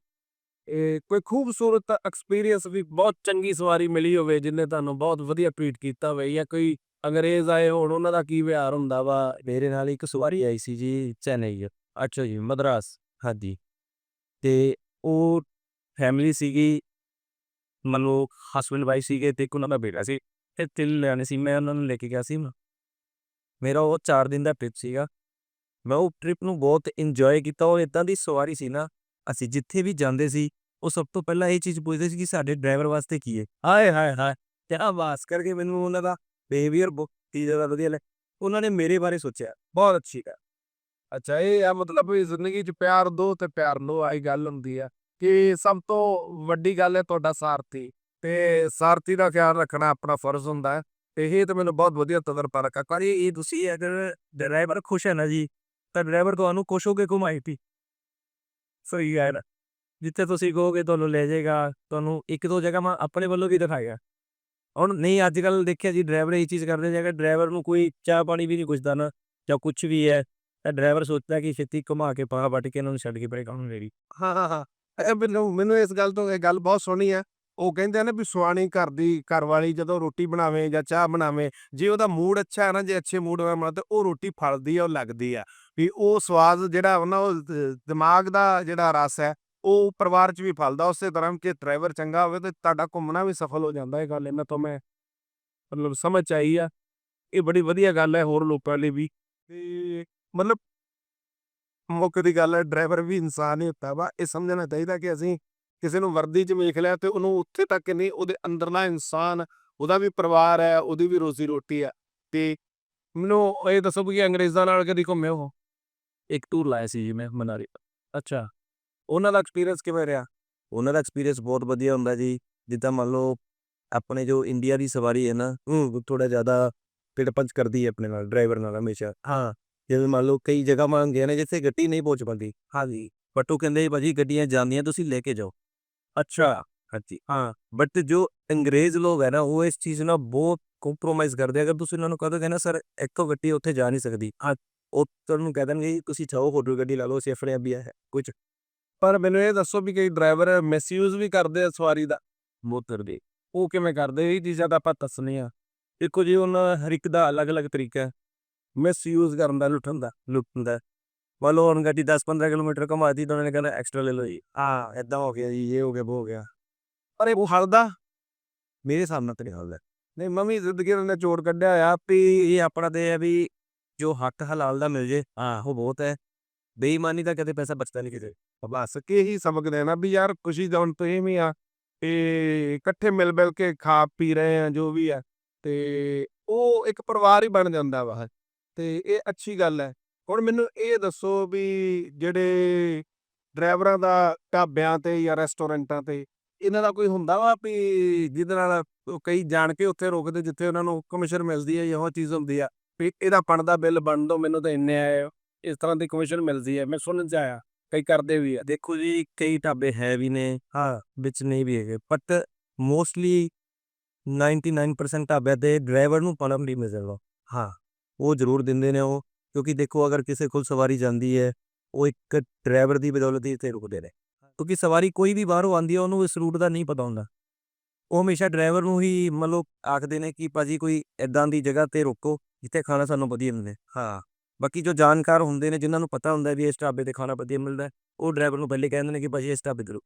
ਇਹ ਕੋਈ ਖੂਬਸੂਰਤ ਐਕਸਪੀਰੀਅੰਸ ਵੀ ਬਹੁਤ ਚੰਗੀ ਸਵਾਰੀ ਮਿਲੀ ਹੋਵੇ, ਜਿਨੇ ਤੁਹਾਨੂੰ ਬਹੁਤ ਵਧੀਆ ਟ੍ਰੀਟ ਕੀਤਾ ਹੋਵੇ ਜਾਂ ਕੋਈ ਅੰਗਰੇਜ਼ ਆਏ ਹੋਣ, ਉਹਨਾਂ ਦਾ ਕੀ ਵਿਹਾਰ ਹੁੰਦਾ ਵਾ? ਮੇਰੇ ਨਾਲ ਇੱਕ ਸਵਾਰੀ ਆਈ ਸੀ ਜੀ ਚੇਨਈ, ਅੱਛਾ ਜੀ, ਮਦਰਾਸ, ਹਾਂਜੀ। ਤੇ ਉਹ ਫੈਮਿਲੀ ਸੀਗੀ ਮੰਨ ਲਓ ਹਸਬੰਡ ਵਾਈਫ ਸੀਗੇ ਤੇ ਇੱਕ ਉਹਨਾਂ ਦਾ ਬੇਟਾ ਸੀ। ਤੇ ਤਿਲ ਲੈਣੇ ਸੀ, ਮੈਂ ਉਹਨਾਂ ਨੂੰ ਲੈ ਕੇ ਗਿਆ ਸੀ। ਮੇਰਾ ਉਹ 4 ਦਿਨ ਦਾ ਟ੍ਰਿਪ ਸੀਗਾ। ਮੈਂ ਉਹ ਟ੍ਰਿਪ ਨੂੰ ਬਹੁਤ ਇੰਜੋਏ ਕੀਤਾ, ਉਹ ਇਦਾਂ ਦੀ ਸਵਾਰੀ ਸੀ ਨਾ, ਅਸੀਂ ਜਿੱਥੇ ਵੀ ਜਾਂਦੇ ਸੀ, ਉਹ ਸਭ ਤੋਂ ਪਹਿਲਾਂ ਇਹ ਚੀਜ਼ ਪੁੱਛਦੇ ਸੀ ਕਿ ਸਾਡੇ ਡਰਾਈਵਰ ਵਾਸਤੇ ਕੀ ਹੈ? ਹਾਏ ਹਾਏ ਹਾਏ, ਕਿਆ ਬਾਸ ਕਰਕੇ ਮੈਨੂੰ ਉਹਨਾਂ ਦਾ ਬਿਹੇਵੀਅਰ ਬਹੁਤ ਹੀ ਜ਼ਿਆਦਾ ਵਧੀਆ ਲੈ ਉਹਨਾਂ ਨੇ ਮੇਰੇ ਬਾਰੇ ਸੋਚਿਆ, ਬਹੁਤ ਅੱਛੀ ਗੱਲ। ਅੱਛਾ, ਇਹ ਆ ਮਤਲਬ ਵੀ ਜ਼ਿੰਦਗੀ 'ਚ ਪਿਆਰ ਦੋ ਤੇ ਪਿਆਰ ਲੋ ਆਈ ਗੱਲ ਹੁੰਦੀ ਆ ਕਿ ਸਭ ਤੋਂ ਵੱਡੀ ਗੱਲ ਹੈ ਤੁਹਾਡਾ ਸਾਰਥੀ ਤੇ ਸਾਰਥੀ ਦਾ ਖਿਆਲ ਰੱਖਣਾ ਆਪਣਾ ਫਰਜ਼ ਹੁੰਦਾ ਹੈ ਤੇ ਇਹ ਤਾਂ ਮੈਨੂੰ ਬਹੁਤ ਵਧੀਆ ਤਜਰਬਾ ਲੱਗਾ। ਪਰ ਇਹ ਤੁਸੀਂ ਅਗਰ ਡਰਾਈਵਰ ਖੁਸ਼ ਹੈ ਨਾ ਜੀ, ਤਾਂ ਡਰਾਈਵਰ ਤੁਹਾਨੂੰ ਖੁਸ਼ ਹੋ ਕੇ ਘੁਮਾਈ ਪੀ ਸਹੀ ਗੱਲ ਹੈ ਜਿੱਥੇ ਤੁਸੀਂ ਕਹੋਗੇ ਤੁਹਾਨੂੰ ਲੈ ਜਾਏਗਾ, ਤੁਹਾਨੂੰ ਇੱਕ ਦੋ ਜਗ੍ਹਾ ਮੈਂ ਆਪਣੇ ਵੱਲੋਂ ਵੀ ਦਿਖਾਏਗਾ ਹੁਣ ਨਹੀਂ ਅੱਜ ਕੱਲ ਦੇਖਿਆ ਜੀ ਡਰਾਈਵਰ ਇਹ ਚੀਜ਼ ਕਰਦੇ ਜੇ ਜੇਗਾ ਡਰਾਈਵਰ ਨੂੰ ਕੋਈ ਚਾਹ ਪਾਣੀ ਵੀ ਨਹੀਂ ਪੁੱਛਦਾ ਨਾ, ਜਾਂ ਕੁਝ ਵੀ ਹੈ, ਤਾਂ ਡਰਾਈਵਰ ਸੋਚਦਾ ਕਿ ਛੇਤੀ ਘੁਮਾ ਕੇ ਪਾ ਵੱਟ ਕੇ ਇਹਨਾਂ ਨੂੰ ਛੱਡ ਕੇ ਪਰੇ ਕਾਹਨੂੰ ਮੇਰੀ ਹਾਂ ਹਾਂ ਹਾਂ। ਇਹ ਮੈਨੂੰ ਮੈਨੂੰ ਇਸ ਗੱਲ ਤੋਂ ਇਹ ਗੱਲ ਬਹੁਤ ਸੋਹਣੀ ਹੈ। ਉਹ ਕਹਿੰਦੇ ਆ ਨਾ ਵੀ ਸੁਆਣੀ ਘਰ ਦੀ ਘਰ ਵਾਲੀ ਜਦੋਂ ਰੋਟੀ ਬਣਾਵੇ ਜਾਂ ਚਾਹ ਬਣਾਵੇ, ਜੇ ਉਹਦਾ ਮੂਡ ਅੱਛਾ ਹੈ ਨਾ, ਜੇ ਅੱਛੇ ਮੂਡ ਹੋਇਆ ਤੇ ਉਹ ਰੋਟੀ ਫਲਦੀ ਆ ਉਹ ਲੱਗਦੀ ਆ ਵੀ ਉਹ ਸਵਾਦ ਜਿਹੜਾ ਵਾ ਉਹ ਦਿਮਾਗ ਦਾ ਜਿਹੜਾ ਰਸ ਹੈ ਉਹ ਪਰਿਵਾਰ 'ਚ ਵੀ ਫਲਦਾ ਉਸੇ ਤਰ੍ਹਾਂ ਕਿ ਡਰਾਈਵਰ ਚੰਗਾ ਹੋਵੇ ਤੇ ਤੁਹਾਡਾ ਘੁੰਮਣਾ ਵੀ ਸਫਲ ਹੋ ਜਾਂਦਾ ਇਹ ਗੱਲ ਇਹਨਾਂ ਤੋਂ ਮੈਂ ਮਤਲਬ ਸਮਝ ਆਈ ਆ। ਇਹ ਬੜੀ ਵਧੀਆ ਗੱਲ ਹੈ ਹੋਰ ਲੋਕਾਂ ਲਈ ਵੀ ਤੇ ਮਤਲਬ ਮੁੱਖ ਦੀ ਗੱਲ ਹੈ ਡਰਾਈਵਰ ਵੀ ਇਨਸਾਨ ਹੀ ਹੁੰਦਾ ਵਾ ਇਹ ਸਮਝਣਾ ਚਾਹੀਦਾ ਕਿ ਅਸੀਂ ਕਿਸੇ ਨੂੰ ਵਰਦੀ 'ਚ ਵੇਖ ਲਿਆ ਤੇ ਉਹਨੂੰ ਉੱਥੇ ਤੱਕ ਨਹੀਂ ਉਹਦੇ ਅੰਦਰਲਾ ਇਨਸਾਨ ਉਹਦਾ ਵੀ ਪਰਿਵਾਰ ਹੈ ਉਹਦੀ ਵੀ ਰੋਜ਼ੀ ਰੋਟੀ ਆ ਤੇ ਮੈਨੂੰ ਇਹ ਦੱਸੋ ਵੀ ਅੰਗਰੇਜ਼ਾਂ ਨਾਲ ਕਦੀ ਘੁੰਮੇ ਹੋ? ਇੱਕ ਟੂਰ ਲਾਇਆ ਸੀ ਜੀ ਮੈਂ ਮਨਾਲੀ। ਅੱਛਾ। ਉਹਨਾਂ ਦਾ ਐਕਸਪੀਰੀਅੰਸ ਕਿਵੇਂ ਰਿਹਾ? ਉਹਨਾਂ ਦਾ ਐਕਸਪੀਰੀਅੰਸ ਬਹੁਤ ਵਧੀਆ ਹੁੰਦਾ ਜੀ। ਜਿੱਦਾਂ ਮੰਨ ਲਓ ਆਪਣੇ ਜੋ ਇੰਡੀਆ ਦੀ ਸਵਾਰੀ ਹੈ ਨਾ ਉਹ ਥੋੜਾ ਜ਼ਿਆਦਾ ਪਿੜ ਪੰਚ ਕਰਦੀ ਹੈ ਆਪਣੇ ਨਾਲ ਡਰਾਈਵਰ ਨਾਲ ਹਮੇਸ਼ਾ। ਹਾਂ। ਜਿਵੇਂ ਮੰਨ ਲਓ ਕਈ ਜਗ੍ਹਾ ਮੰਨ ਗਏ ਨੇ ਜਿੱਥੇ ਗੱਡੀ ਨਹੀਂ ਪਹੁੰਚ ਪਾਉਂਦੀ। ਹਾਂਜੀ। ਬਟ ਉਹ ਕਹਿੰਦੇ ਭਾਜੀ ਗੱਡੀਆਂ ਜਾਂਦੀਆਂ ਤੁਸੀਂ ਲੈ ਕੇ ਜਾਓ। ਅੱਛਾ। ਹਾਂਜੀ। ਹਾਂ। ਬਟ ਜੋ ਅੰਗਰੇਜ਼ ਲੋਕ ਹੈ ਨਾ ਉਹ ਇਸ ਚੀਜ਼ ਨਾਲ ਬਹੁਤ ਕੰਪਰੋਮਾਈਜ਼ ਕਰਦੇ। ਅਗਰ ਤੁਸੀਂ ਉਹਨਾਂ ਨੂੰ ਕਹੋਗੇ ਨਾ ਸਰ ਇੱਥੋਂ ਗੱਡੀ ਉੱਥੇ ਜਾ ਨਹੀਂ ਸਕਦੀ। ਹਾਂ। ਉਹ ਤੁਹਾਨੂੰ ਕਹਿ ਦੇਣਗੇ ਤੁਸੀਂ ਚਾਹੋ ਹੋਰ ਗੱਡੀ ਲਾ ਲਓ ਅਸੀਂ ਆਪਣੇ ਆਪ ਹੀ ਹੈ ਕੁਝ ਪਰ ਮੈਨੂੰ ਇਹ ਦੱਸੋ ਵੀ ਕਈ ਡਰਾਈਵਰ ਮਿਸਯੂਜ਼ ਵੀ ਕਰਦੇ ਆ ਸਵਾਰੀ ਦਾ। ਬਹੁਤ ਕਰਦੇ ਉਹ ਕਿਵੇਂ ਕਰਦੇ? ਇਹ ਚੀਜ਼ਾਂ ਤਾਂ ਆਪਾਂ ਦੱਸਣੀ ਆ। ਦੇਖੋ ਜੀ ਉਹਨਾਂ ਹਰ ਇੱਕ ਦਾ ਅਲੱਗ-ਅਲੱਗ ਤਰੀਕਾ ਹੈ। ਮਿਸਯੂਜ਼ ਕਰਨ ਦਾ ਲੁੱਟਣ ਦਾ ਲੁੱਟਣ ਦਾ। ਲਓ ਹੁਣ ਗੱਡੀ 10-15 ਕਿਲੋਮੀਟਰ ਘਮਾਤੀ ਤਾਂ ਉਹਨਾਂ ਨੇ ਕਹਿਣਾ ਐਕਸਟਰਾ ਲੈ ਲਓ ਜੀ। ਹਾਂ ਐਦਾਂ ਹੋ ਗਿਆ ਜੀ ਇਹ ਹੋ ਗਿਆ ਉਹ ਹੋ ਗਿਆ। ਪਰ ਇਹ ਉਹ ਹਲਦਾ। ਮੇਰੇ ਹਿਸਾਬ ਨਾਲ ਤਾਂ ਨਹੀਂ ਹਾਲ ਨਹੀਂ ਮੰਮੀ ਜ਼ਿੰਦਗੀ ਨੇ ਚੋਰ ਕੱਢਿਆ ਆ ਵੀ ਇਹ ਆਪਣਾ ਤੇ ਹੈ ਵੀ ਜੋ ਹੱਕ ਹਲਾਲ ਦਾ ਮਿਲ ਜੇ। ਹਾਂ ਉਹ ਬਹੁਤ ਹੈ। ਬੇਈਮਾਨੀ ਦਾ ਕਦੇ ਪੈਸਾ ਬਚਦਾ ਨਹੀਂ ਕਿਤੇ। ਬਸ ਕਿ ਹੀ ਸਮਝਦੇ ਦੇਣਾ ਵੀ ਯਾਰ ਖੁਸ਼ੀ ਜਾਣ ਤੋਂ ਇਹ ਵੀ ਆ ਇਹ ਇਕੱਠੇ ਮਿਲ ਮਿਲ ਕੇ ਖਾ ਪੀ ਰਹੇ ਆ, ਜੋ ਵੀ ਆ, ਤੇ ਉਹ ਇੱਕ ਪਰਿਵਾਰ ਹੀ ਬਣ ਜਾਂਦਾ ਵਾ। ਤੇ ਇਹ ਅੱਛੀ ਗੱਲ ਹੈ। ਹੁਣ ਮੈਨੂੰ ਇਹ ਦੱਸੋ ਵੀ ਜਿਹੜੇ ਡਰਾਈਵਰਾਂ ਦਾ ਢਾਬਿਆਂ ਤੇ ਜਾਂ ਰੈਸਟੋਰੈਂਟਾਂ ਤੇ ਇਹਨਾਂ ਦਾ ਕੋਈ ਹੁੰਦਾ ਵਾ ਵੀ ਜਿਹਦੇ ਨਾਲ ਕਈ ਜਾਣ ਕੇ ਉੱਥੇ ਰੋਕਦੇ ਜਿੱਥੇ ਉਹਨਾਂ ਨੂੰ ਕਮਿਸ਼ਨ ਮਿਲਦੀ ਹੈ ਜਾਂ ਉਹ ਚੀਜ਼ ਹੁੰਦੀ ਆ? ਵੀ ਇਹਦਾ ਬਣਦਾ ਬਿੱਲ ਬਣ ਦੋ ਮੈਨੂੰ ਤਾਂ ਇੰਨੇ ਆਏ ਇਸ ਤਰ੍ਹਾਂ ਦੀ ਕਮਿਸ਼ਨ ਮਿਲਦੀ ਹੈ, ਮੈਂ ਸੁਣਨ ਚ ਆਇਆ। ਕਈ ਕਰਦੇ ਵੀ ਆ। ਦੇਖੋ ਜੀ, ਕਈ ਢਾਬੇ ਹੈ ਵੀ ਨੇ, ਹਾਂ, ਵਿੱਚ ਨਹੀਂ ਵੀ ਹੈਗੇ। ਬਟ ਮੋਸਟਲੀ 99% ਢਾਬਿਆਂ ਤੇ ਡਰਾਈਵਰ ਨੂੰ ਪਨਮ ਨਹੀਂ ਮਿਲਦਾ ਹਾਂ, ਉਹ ਜ਼ਰੂਰ ਦਿੰਦੇ ਨੇ ਉਹ, ਕਿਉਂਕਿ ਦੇਖੋ ਅਗਰ ਕਿਸੇ ਕੋਲ ਸਵਾਰੀ ਜਾਂਦੀ ਹੈ, ਉਹ ਇੱਕ ਡਰਾਈਵਰ ਦੀ ਬਦੌਲਤ ਹੀ ਇੱਥੇ ਰੁਕਦੇ ਨੇ। ਕਿਉਂਕਿ ਸਵਾਰੀ ਕੋਈ ਵੀ ਬਾਹਰੋਂ ਆਉਂਦੀ ਹੈ ਉਹਨੂੰ ਇਸ ਰੂਟ ਦਾ ਨਹੀਂ ਪਤਾ ਹੁੰਦਾ। ਉਹ ਹਮੇਸ਼ਾ ਡਰਾਈਵਰ ਨੂੰ ਹੀ ਮਤਲਬ ਆਖਦੇ ਨੇ ਕਿ ਭਾਜੀ ਕੋਈ ਐਦਾਂ ਦੀ ਜਗ੍ਹਾ ਤੇ ਰੋਕੋ, ਜਿੱਥੇ ਖਾਣਾ ਸਾਨੂੰ ਵਧੀਆ ਮਿਲੇ। ਹਾਂ। ਬਾਕੀ ਜੋ ਜਾਣਕਾਰ ਹੁੰਦੇ ਨੇ ਜਿਨ੍ਹਾਂ ਨੂੰ ਪਤਾ ਹੁੰਦਾ ਵੀ ਇਸ ਢਾਬੇ ਤੇ ਖਾਣਾ ਵਧੀਆ ਮਿਲਦਾ ਉਹ ਡਰਾਈਵਰ ਨੂੰ ਪਹਿਲੇ ਕਹਿੰਦੇ ਨੇ ਕਿ ਭਾਜੀ ਇਸ ਢਾਬੇ ਤੇ ਰੁਕੋ।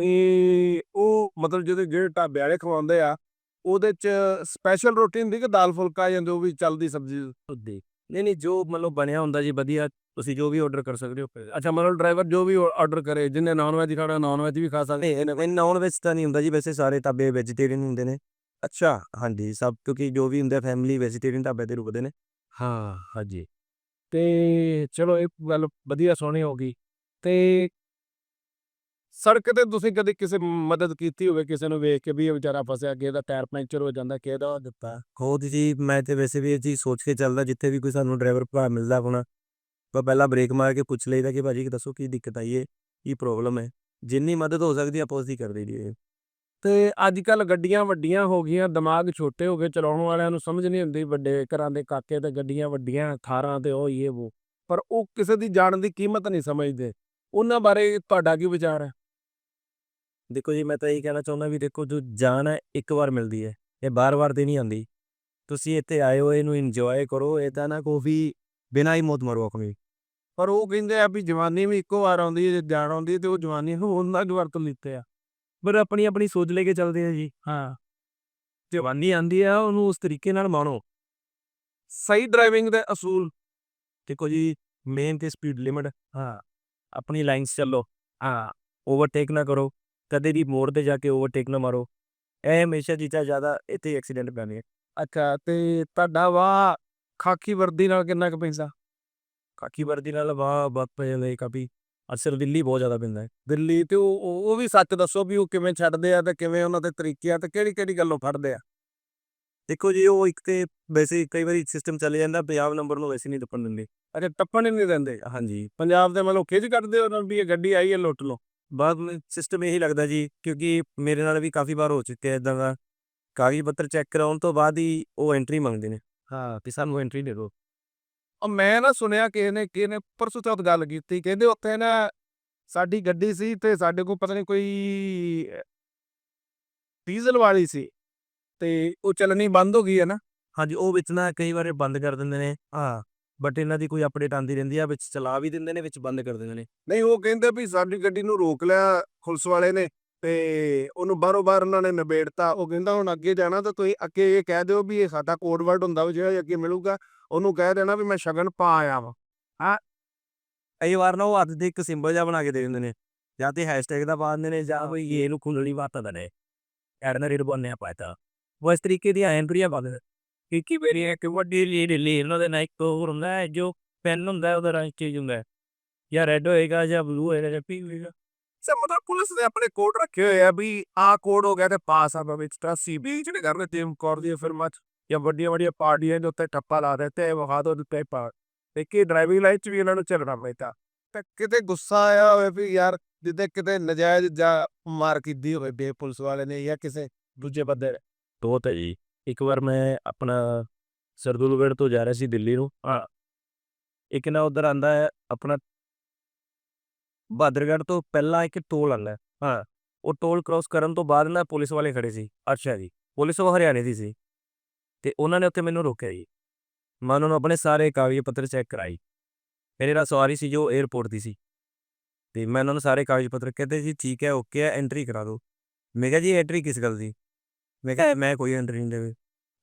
ਤੇ ਉਹ ਮਤਲਬ ਜਿਹੜੇ ਜਿਹੜੇ ਢਾਬੇ ਵਾਲੇ ਖਵਾਉਂਦੇ ਆ ਉਹਦੇ ਚ ਸਪੈਸ਼ਲ ਰੋਟੀ ਹੁੰਦੀ ਕਿ ਦਾਲ ਫੁਲਕਾ ਜਾਂ ਜੋ ਵੀ ਚੱਲਦੀ ਸਬਜ਼ੀ? ਦੇ ਨਹੀਂ ਨਹੀਂ ਜੋ ਮਤਲਬ ਬਣਿਆ ਹੁੰਦਾ ਜੀ ਵਧੀਆ ਤੁਸੀਂ ਜੋ ਵੀ ਆਰਡਰ ਕਰ ਸਕਦੇ ਹੋ। ਅੱਛਾ ਮਤਲਬ ਡਰਾਈਵਰ ਜੋ ਵੀ ਆਰਡਰ ਕਰੇ ਜਿਹਨੇ ਨਾਨ ਵੈਜ ਖਾਣਾ ਨਾਨ ਵੈਜ ਵੀ ਖਾ ਸਕਦੇ ਨਹੀਂ ਨਹੀਂ ਨਾਨ ਵੈਜ ਤਾਂ ਨਹੀਂ ਹੁੰਦਾ ਜੀ ਵੈਸੇ ਸਾਰੇ ਢਾਬੇ ਵੈਜੀਟੇਰੀਅਨ ਹੁੰਦੇ ਨੇ। ਅੱਛਾ। ਹਾਂਜੀ ਸਭ ਕਿਉਂਕਿ ਜੋ ਵੀ ਹੁੰਦਾ ਫੈਮਿਲੀ ਵੈਜੀਟੇਰੀਅਨ ਢਾਬੇ ਤੇ ਰੁਕਦੇ ਨੇ। ਹਾਂ ਹਾਂਜੀ। ਤੇ ਚਲੋ ਇਹ ਗੱਲ ਵਧੀਆ ਸੋਹਣੀ ਹੋ ਗਈ। ਤੇ ਸੜਕ ਤੇ ਤੁਸੀਂ ਕਦੇ ਕਿਸੇ ਮਦਦ ਕੀਤੀ ਹੋਵੇ ਕਿਸੇ ਨੂੰ ਵੇਖ ਕੇ ਵੀ ਇਹ ਵਿਚਾਰਾ ਫਸਿਆ ਕਿ ਇਹਦਾ ਟਾਇਰ ਪੈਂਚਰ ਹੋ ਜਾਂਦਾ, ਕਿਸੇ ਦਾ? ਦਿੱਤਾ ਖੋਦ ਜੀ, ਮੈਂ ਤੇ ਵੈਸੇ ਵੀ ਇਹ ਚੀਜ਼ ਸੋਚ ਕੇ ਚੱਲਦਾ, ਜਿੱਥੇ ਵੀ ਕੋਈ ਸਾਨੂੰ ਡਰਾਈਵਰ ਭਰਾ ਮਿਲਦਾ ਹੋਣਾ ਮੈਂ ਪਹਿਲਾਂ ਬ੍ਰੇਕ ਮਾਰ ਕੇ ਪੁੱਛ ਲਈਦਾ ਕਿ ਭਾਜੀ ਦੱਸੋ ਕੀ ਦਿੱਕਤ ਆਈ ਹੈ ਕੀ ਪ੍ਰੋਬਲਮ ਹੈ ਜਿੰਨੀ ਮਦਦ ਹੋ ਸਕਦੀ ਆਪਾਂ ਉਸਦੀ ਕਰ ਦਈਦੀ ਤੇ ਅੱਜ ਕੱਲ ਗੱਡੀਆਂ ਵੱਡੀਆਂ ਹੋ ਗਈਆਂ ਦਿਮਾਗ ਛੋਟੇ ਹੋ ਗਏ ਚਲਾਉਣ ਵਾਲਿਆਂ ਨੂੰ ਸਮਝ ਨਹੀਂ ਹੁੰਦੀ ਵੱਡੇ ਘਰਾਂ ਦੇ ਕਾਕੇ ਤੇ ਗੱਡੀਆਂ ਵੱਡੀਆਂ 18 ਤੇ ਉਹ ਇਹ ਉਹ ਪਰ ਉਹ ਕਿਸੇ ਦੀ ਜਾਨ ਦੀ ਕੀਮਤ ਨਹੀਂ ਸਮਝਦੇ। ਉਹਨਾਂ ਬਾਰੇ ਤੁਹਾਡਾ ਕੀ ਵਿਚਾਰ ਹੈ? ਦੇਖੋ ਜੀ ਮੈਂ ਤਾਂ ਇਹ ਕਹਿਣਾ ਚਾਹੁੰਦਾ ਵੀ ਦੇਖੋ ਜੋ ਜਾਨ ਹੈ ਇੱਕ ਵਾਰ ਮਿਲਦੀ ਹੈ। ਇਹ ਬਾਰ-ਬਾਰ ਤੇ ਨਹੀਂ ਆਉਂਦੀ। ਤੁਸੀਂ ਇੱਥੇ ਆਏ ਹੋ ਇਹਨੂੰ ਇੰਜੋਏ ਕਰੋ ਇਹ ਤਾਂ ਨਾ ਕੋ ਵੀ ਬਿਨਾਂ ਹੀ ਮੌਤ ਮਰੋ ਆਪਣੀ ਪਰ ਉਹ ਕਹਿੰਦੇ ਆ ਵੀ ਜਵਾਨੀ ਵੀ ਇੱਕੋ ਵਾਰ ਆਉਂਦੀ ਹੈ ਜੇ ਜਾਨ ਆਉਂਦੀ ਹੈ ਤੇ ਉਹ ਜਵਾਨੀ ਨੂੰ ਉਹਨਾਂ ਦੀ ਵਰਤ ਲਿੱਤੇ ਆ। ਪਰ ਆਪਣੀ ਆਪਣੀ ਸੋਚ ਲੈ ਕੇ ਚੱਲਦੇ ਆ ਜੀ ਹਾਂ। ਜਵਾਨੀ ਆਂਦੀ ਆ ਉਹਨੂੰ ਉਸ ਤਰੀਕੇ ਨਾਲ ਮਾਣੋ। ਸਹੀ ਡਰਾਈਵਿੰਗ ਦੇ ਅਸੂਲ। ਦੇਖੋ ਜੀ ਮੇਨ ਤੇ ਸਪੀਡ ਲਿਮਟ ਹਾਂ। ਆਪਣੀ ਲਾਈਨਸ ਚੱਲੋ ਹਾਂ। ਓਵਰਟੇਕ ਨਾ ਕਰੋ। ਕਦੇ ਵੀ ਮੋੜ ਤੇ ਜਾ ਕੇ ਓਵਰਟੇਕ ਨਾ ਮਾਰੋ। ਇਹ ਹਮੇਸ਼ਾ ਚੀਜ਼ਾਂ ਜ਼ਿਆਦਾ ਇੱਥੇ ਐਕਸੀਡੈਂਟ ਪੈਣੇ ਅੱਛਾ ਤੇ ਤੁਹਾਡਾ ਵਾਹ ਖਾਕੀ ਵਰਦੀ ਨਾਲ ਕਿੰਨਾ ਕੁ ਪੈਂਦਾ? ਕਾਕੀ ਵਰਦੀ ਨਾਲ ਵਾਹ ਬਾਤ ਪੈ ਜਾਂਦਾ ਕਾਫੀ। ਅਸਰ ਦਿੱਲੀ ਬਹੁਤ ਜ਼ਿਆਦਾ ਪੈਂਦਾ ਹੈ। ਦਿੱਲੀ ਤੇ ਉਹ ਉਹ ਵੀ ਸੱਚ ਦੱਸੋ ਵੀ ਉਹ ਕਿਵੇਂ ਛੱਡਦੇ ਆ ਤੇ ਕਿਵੇਂ ਉਹਨਾਂ ਦੇ ਤਰੀਕੇ ਆ ਤੇ ਕਿਹੜੀ ਕਿਹੜੀ ਗੱਲੋਂ ਫੜਦੇ ਆ? ਦੇਖੋ ਜੀ, ਉਹ ਇੱਕ ਤੇ ਵੈਸੇ ਕਈ ਵਾਰੀ ਸਿਸਟਮ ਚੱਲ ਜਾਂਦਾ, ਪੰਜਾਬ ਨੰਬਰ ਨੂੰ ਵੈਸੇ ਨਹੀਂ ਟੱਪਣ ਦਿੰਦੇ। ਅੱਛਾ, ਟੱਪਣ ਹੀ ਨਹੀਂ ਦਿੰਦੇ। ਹਾਂਜੀ, ਪੰਜਾਬ ਦੇ ਮਤਲਬ ਖਿੱਚ ਕੱਢਦੇ ਉਹਨਾਂ ਵੀ ਇਹ ਗੱਡੀ ਆਈ ਹੈ ਲੁੱਟ ਲਓ। ਬਾਅਦ ਵਿੱਚ ਸਿਸਟਮ ਇਹੀ ਲੱਗਦਾ ਜੀ, ਕਿਉਂਕਿ ਮੇਰੇ ਨਾਲ ਵੀ ਕਾਫੀ ਵਾਰ ਹੋ ਚੁੱਕਿਆ ਇਦਾਂ ਦਾ। ਕਾਗਜ਼ ਪੱਤਰ ਚੈੱਕ ਕਰਾਉਣ ਤੋਂ ਬਾਅਦ ਹੀ ਉਹ ਐਂਟਰੀ ਮੰਗਦੇ ਨੇ। ਹਾਂ ਕਿ ਸਾਨੂੰ ਐਂਟਰੀ ਦੇ ਦਿਓ। ਉਹ ਮੈਂ ਨਾ ਸੁਣਿਆ ਕਿਸੇ ਨੇ ਕਿਸੇ ਨੇ ਪਰਸੋਂ ਚੌਥ ਗੱਲ ਕੀਤੀ ਕਹਿੰਦੇ ਉੱਥੇ ਨਾ ਸਾਡੀ ਗੱਡੀ ਸੀ ਤੇ ਸਾਡੇ ਕੋਲ ਪਤਾ ਨਹੀਂ ਕੋਈ ਡੀਜ਼ਲ ਵਾਲੀ ਸੀ ਤੇ ਉਹ ਚੱਲਣੀ ਬੰਦ ਹੋ ਗਈ ਹੈ ਨਾ। ਹਾਂਜੀ ਉਹ ਵਿੱਚ ਨਾ ਕਈ ਵਾਰ ਬੰਦ ਕਰ ਦਿੰਦੇ ਨੇ ਹਾਂ ਬਟ ਇਹਨਾਂ ਦੀ ਕੋਈ ਅਪਡੇਟ ਆਂਦੀ ਰਹਿੰਦੀ ਆ ਵਿੱਚ ਚਲਾ ਵੀ ਦਿੰਦੇ ਨੇ ਵਿੱਚ ਬੰਦ ਕਰ ਦਿੰਦੇ ਨੇ। ਨਹੀਂ ਉਹ ਕਹਿੰਦੇ ਵੀ ਸਾਡੀ ਗੱਡੀ ਨੂੰ ਰੋਕ ਲਿਆ ਪੁਲਿਸ ਵਾਲੇ ਨੇ ਤੇ ਉਹਨੂੰ ਬਾਹਰੋਂ ਬਾਹਰ ਉਹਨਾਂ ਨੇ ਨਿਬੇੜਤਾ। ਉਹ ਕਹਿੰਦਾ ਹੁਣ ਅੱਗੇ ਜਾਣਾ ਤਾਂ ਤੁਸੀਂ ਅੱਗੇ ਇਹ ਕਹਿ ਦਿਓ ਵੀ ਇਹ ਸਾਡਾ ਕੋਡ ਵਰਡ ਹੁੰਦਾ ਜਿਹੜਾ ਅੱਗੇ ਮਿਲੂਗਾ ਉਹਨੂੰ ਕਹਿ ਦੇਣਾ ਵੀ ਮੈਂ ਸ਼ਗਨ ਪਾ ਆਇਆ ਵਾਂ। ਕਈ ਵਾਰ ਨਾ ਉਹ ਹੱਥ ਦੇ ਇੱਕ ਸਿੰਬਲ ਜਿਹਾ ਬਣਾ ਕੇ ਦੇ ਦਿੰਦੇ ਨੇ ਜਾਂ ਤੇ ਹੈਸ਼ਟੈਗ ਦਾ ਪਾ ਦਿੰਦੇ ਨੇ ਜਾਂ ਕੋਈ ਇਹ ਨੂੰ ਖੁੱਲਣੀ ਵਾਤਾ ਨੇ। ਐਡਨਾ ਰੀਡ ਬੰਨੇ ਪਾਤਾ ਉਹ ਇਸ ਤਰੀਕੇ ਦੀ ਐਂਟਰੀਆਂ ਪਾ ਦਿੰਦੇ। ਕਿ ਕੀ ਮੇਰੀ ਇੱਕ ਵੱਡੀ ਲੀਡ ਲੀ ਉਹਨਾਂ ਦੇ ਨਾਲ ਇੱਕ ਹੋਰ ਹੁੰਦਾ ਹੈ ਜੋ ਪੈਨ ਹੁੰਦਾ ਹੈ ਉਹਦਾ ਰੰਗ ਚੇਂਜ ਹੁੰਦਾ ਹੈ। ਜਾਂ ਰੈੱਡ ਹੋਏਗਾ ਜਾਂ ਬਲੂ ਹੋਏਗਾ ਜਾਂ ਪਿੰਕ ਹੋਏਗਾ। ਸੇ ਮਤਲਬ ਪੁਲਿਸ ਨੇ ਆਪਣੇ ਕੋਡ ਰੱਖੇ ਹੋਏ ਆ ਵੀ ਆ ਕੋਡ ਹੋ ਗਿਆ ਤੇ ਪਾਸ ਆ ਵਿੱਚ ਤਾਂ ਸੀਬੀ ਜਿਹੜੇ ਕਰਦੇ ਟੀਮ ਕੌਰ ਦੀ ਫਿਲਮਾਂ 'ਚ ਜਾਂ ਵੱਡੀਆਂ ਵੱਡੀਆਂ ਪਾਰਟੀਆਂ ਦੇ ਉੱਤੇ ਠੱਪਾ ਲਾ ਦਿੱਤੇ ਵਿਖਾ ਦੋ ਦਿੱਤੇ ਪਾ ਤੇ ਕੀ ਡਰਾਈਵਿੰਗ ਲਾਈਨ 'ਚ ਵੀ ਇਹਨਾਂ ਨੂੰ ਚੱਲਣਾ ਪੈਂਦਾ ਤੇ। ਕਿਤੇ ਗੁੱਸਾ ਆਇਆ ਹੋਵੇ ਵੀ ਯਾਰ ਜਿੱਦੇ ਕਿਤੇ ਨਜਾਇਜ਼ ਜਾਂ ਮਾਰ ਕੀਤੀ ਹੋਵੇ ਬੇ ਪੁਲਿਸ ਵਾਲੇ ਨੇ ਜਾਂ ਕਿਸੇ ਦੂਜੇ ਬੰਦੇ ਨੇ। ਦੋ ਤਾਂ ਜੀ ਇੱਕ ਵਾਰ ਮੈਂ ਆਪਣਾ ਸਰਦੂਲਗੜ੍ਹ ਤੋਂ ਜਾ ਰਿਹਾ ਸੀ ਦਿੱਲੀ ਨੂੰ। ਹਾਂ। ਇੱਕ ਨਾ ਉਧਰ ਆਂਦਾ ਹੈ ਆਪਣਾ ਬਹਾਦਰਗੜ੍ਹ ਤੋਂ ਪਹਿਲਾਂ ਇੱਕ ਟੋਲ ਆਉਂਦਾ ਹੈ। ਹਾਂ, ਉਹ ਟੋਲ ਕ੍ਰਾਸ ਕਰਨ ਤੋਂ ਬਾਅਦ ਨਾ ਪੁਲਿਸ ਵਾਲੇ ਖੜੇ ਸੀ ਅੱਛਾ ਜੀ। ਪੁਲਿਸ ਉਹ ਹਰਿਆਣੇ ਦੀ ਸੀ। ਤੇ ਉਹਨਾਂ ਨੇ ਉੱਥੇ ਮੈਨੂੰ ਰੋਕਿਆ ਜੀ। ਮੈਂ ਉਹਨਾਂ ਨੂੰ ਆਪਣੇ ਸਾਰੇ ਕਾਗਜ਼ ਪੱਤਰ ਚੈੱਕ ਕਰਾਈ ਮੇਰੇ ਨਾਲ ਸਵਾਰੀ ਸੀ ਜੋ 에어ਪੋਰਟ ਦੀ ਸੀ। ਤੇ ਮੈਂ ਉਹਨਾਂ ਨੂੰ ਸਾਰੇ ਕਾਗਜ਼ ਪੱਤਰ ਕਹਿੰਦੇ ਜੀ, ਠੀਕ ਹੈ, ਓਕੇ ਹੈ, ਐਂਟਰੀ ਕਰਾ ਦਿਓ। ਮੈਂ ਕਿਹਾ ਜੀ, ਐਂਟਰੀ ਕਿਸ ਗੱਲ ਦੀ? ਮੈਂ ਕਿਹਾ, ਮੈਂ ਕੋਈ ਐਂਟਰੀ ਨਹੀਂ ਦੇਵੇ।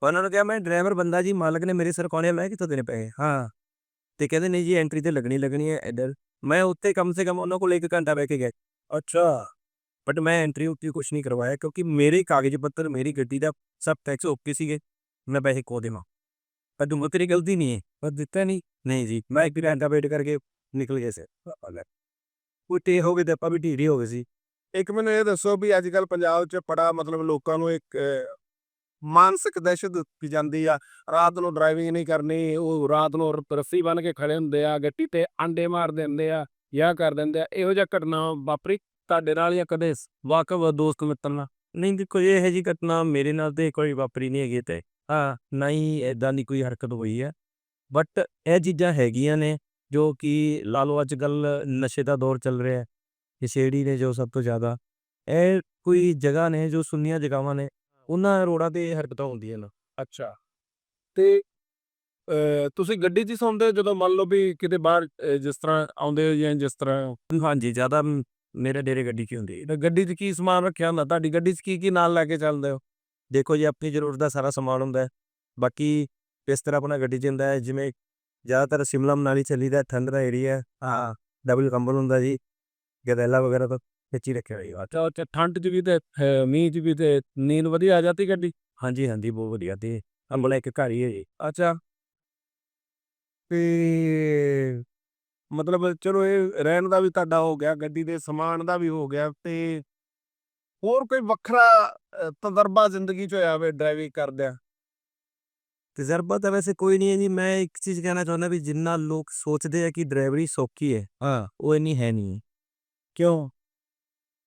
ਉਹਨਾਂ ਨੂੰ ਕਿਹਾ, ਮੈਂ ਡਰਾਈਵਰ ਬੰਦਾ ਜੀ, ਮਾਲਕ ਨੇ ਮੇਰੇ ਸਿਰ ਕੋਣੇ ਮੈਂ ਕਿੱਥੋਂ ਦੇਣੇ ਪਏ ਹਾਂ। ਤੇ ਕਹਿੰਦੇ, ਨਹੀਂ ਜੀ, ਐਂਟਰੀ ਤੇ ਲੱਗਣੀ ਲੱਗਣੀ ਹੈ, ਇੱਧਰ। ਮੈਂ ਉੱਤੇ ਕਮ ਸੇ ਕਮ ਉਹਨਾਂ ਕੋਲ ਇੱਕ ਘੰਟਾ ਬਹਿ ਕੇ ਗਿਆ ਅੱਛਾ ਬਟ ਮੈਂ ਐਂਟਰੀ ਉੱਤੇ ਕੁਝ ਨਹੀਂ ਕਰਵਾਇਆ ਕਿਉਂਕਿ ਮੇਰੇ ਕਾਗਜ਼ ਪੱਤਰ ਮੇਰੀ ਗੱਡੀ ਦਾ ਸਭ ਟੈਕਸ ਓਕੇ ਸੀਗੇ ਮੈਂ ਪੈਸੇ ਕੋ ਦੇਵਾਂ ਪਰ ਦੂੰਗਾ ਤੇਰੀ ਗਲਤੀ ਨਹੀਂ ਹੈ ਪਰ ਦਿੱਤਾ ਨਹੀਂ ਨਹੀਂ ਜੀ ਮੈਂ ਇੱਕ ਘੰਟਾ ਵੇਟ ਕਰਕੇ ਨਿਕਲ ਗਿਆ ਸੀ ਕੋਈ ਟੇ ਹੋ ਗਏ ਤੇ ਆਪਾਂ ਵੀ ਢੀਰੀ ਹੋ ਗਏ ਸੀ ਇੱਕ ਮੈਨੂੰ ਇਹ ਦੱਸੋ ਵੀ ਅੱਜ ਕੱਲ ਪੰਜਾਬ 'ਚ ਬੜਾ ਮਤਲਬ ਲੋਕਾਂ ਨੂੰ ਇੱਕ ਮਾਨਸਿਕ ਦਹਿਸ਼ਤ ਦਿੱਤੀ ਜਾਂਦੀ ਆ। ਰਾਤ ਨੂੰ ਡਰਾਈਵਿੰਗ ਨਹੀਂ ਕਰਨੀ, ਉਹ ਰਾਤ ਨੂੰ ਰੱਸੀ ਬੰਨ ਕੇ ਖੜੇ ਹੁੰਦੇ ਆ, ਗੱਡੀ ਤੇ ਆਂਡੇ ਮਾਰ ਦਿੰਦੇ ਆ ਜਾਂ ਕਰ ਦਿੰਦੇ ਆ। ਇਹੋ ਜਿਹਾ ਘਟਨਾ ਵਾਪਰੀ। ਤੁਹਾਡੇ ਨਾਲ ਜਾਂ ਕਦੇ ਵਾਕਫ ਦੋਸਤ ਮਿੱਤਰ ਨਾਲ? ਨਹੀਂ ਦੇਖੋ ਇਹ ਜੀ ਘਟਨਾ ਮੇਰੇ ਨਾਲ ਤੇ ਕੋਈ ਵਾਪਰੀ ਨਹੀਂ ਹੈਗੀ ਤੇ। ਹਾਂ, ਨਾ ਹੀ ਇਦਾਂ ਦੀ ਕੋਈ ਹਰਕਤ ਹੋਈ ਹੈ। ਬਟ ਇਹ ਚੀਜ਼ਾਂ ਹੈਗੀਆਂ ਨੇ, ਜੋ ਕਿ ਲਾ ਲਓ ਅੱਜ ਕੱਲ ਨਸ਼ੇ ਦਾ ਦੌਰ ਚੱਲ ਰਿਹਾ ਹੈ। ਨਸ਼ੇੜੀ ਨੇ ਜੋ ਸਭ ਤੋਂ ਜ਼ਿਆਦਾ। ਇਹ ਕੋਈ ਜਗ੍ਹਾ ਨੇ ਜੋ ਸੁੰਨੀਆਂ ਜਗ੍ਹਾਵਾਂ ਨੇ। ਉਹਨਾਂ ਰੋਡਾਂ ਤੇ ਇਹ ਹਰਕਤਾਂ ਹੁੰਦੀਆਂ ਨੇ। ਅੱਛਾ। ਤੇ ਅਹ, ਤੁਸੀਂ ਗੱਡੀ 'ਚ ਹੀ ਸੌਂਦੇ ਹੋ ਜਦੋਂ ਮੰਨ ਲਓ ਵੀ ਕਿਤੇ ਬਾਹਰ ਅਹ, ਜਿਸ ਤਰ੍ਹਾਂ ਆਉਂਦੇ ਹੋ ਜਾਂ ਜਿਸ ਤਰ੍ਹਾਂ ਹਾਂਜੀ ਜ਼ਿਆਦਾ ਮ- ਮੇਰੇ ਡੇਰੇ ਗੱਡੀ ਕੀ ਹੁੰਦੀ ਹੈ। ਤਾਂ ਗੱਡੀ 'ਚ ਕੀ ਸਮਾਨ ਰੱਖਿਆ ਹੁੰਦਾ? ਤੁਹਾਡੀ ਗੱਡੀ 'ਚ ਕੀ ਕੀ ਨਾਲ ਲੈ ਕੇ ਚੱਲਦੇ ਹੋ? ਦੇਖੋ ਜੀ ਆਪਣੀ ਜ਼ਰੂਰਤ ਦਾ ਸਾਰਾ ਸਮਾਨ ਹੁੰਦਾ ਹੈ। ਬਾਕੀ ਇਸ ਤਰ੍ਹਾਂ ਆਪਣਾ ਗੱਡੀ 'ਚ ਹੁੰਦਾ ਹੈ ਜਿਵੇਂ ਜ਼ਿਆਦਾਤਰ ਸ਼ਿਮਲਾ ਮਨਾਲੀ ਚੱਲੀਦਾ ਹੈ, ਠੰਡ ਦਾ ਏਰੀਆ ਹਾਂ ਡਬਲ ਕੰਬਲ ਹੁੰਦਾ ਜੀ ਗਦੈਲਾ ਵਗੈਰਾ ਤਾਂ ਵਿੱਚ ਹੀ ਰੱਖਿਆ ਹੋਇਆ ਅੱਛਾ ਠੰਡ 'ਚ ਵੀ ਤੇ ਅਹ, ਮੀਂਹ 'ਚ ਵੀ ਤੇ ਨੀਂਦ ਵਧੀਆ ਆ ਜਾਂਦੀ ਗੱਡੀ? ਹਾਂਜੀ ਹਾਂਜੀ ਬਹੁਤ ਵਧੀਆ ਤੇ ਅੰਬਲਾ ਇੱਕ ਘਰ ਹੀ ਹੈ ਜੀ। ਅੱਛਾ। ਤੇ ਮਤਲਬ ਚਲੋ ਇਹ ਰਹਿਣ ਦਾ ਵੀ ਤੁਹਾਡਾ ਹੋ ਗਿਆ ਗੱਡੀ ਦੇ ਸਮਾਨ ਦਾ ਵੀ ਹੋ ਗਿਆ ਤੇ ਹੋਰ ਕੋਈ ਵੱਖਰਾ ਤਜਰਬਾ ਜ਼ਿੰਦਗੀ 'ਚ ਹੋਇਆ ਹੋਵੇ ਡਰਾਈਵਿੰਗ ਕਰਦਿਆਂ? ਤਜਰਬਾ ਤਾਂ ਵੈਸੇ ਕੋਈ ਨਹੀਂ ਹੈ ਜੀ ਮੈਂ ਇੱਕ ਚੀਜ਼ ਕਹਿਣਾ ਚਾਹੁੰਦਾ ਵੀ ਜਿੰਨਾ ਲੋਕ ਸੋਚਦੇ ਆ ਕਿ ਡਰਾਈਵਰੀ ਸੌਖੀ ਹੈ ਹਾਂ। ਉਹ ਇੰਨੀ ਹੈ ਨਹੀਂ ਕਿਉਂ?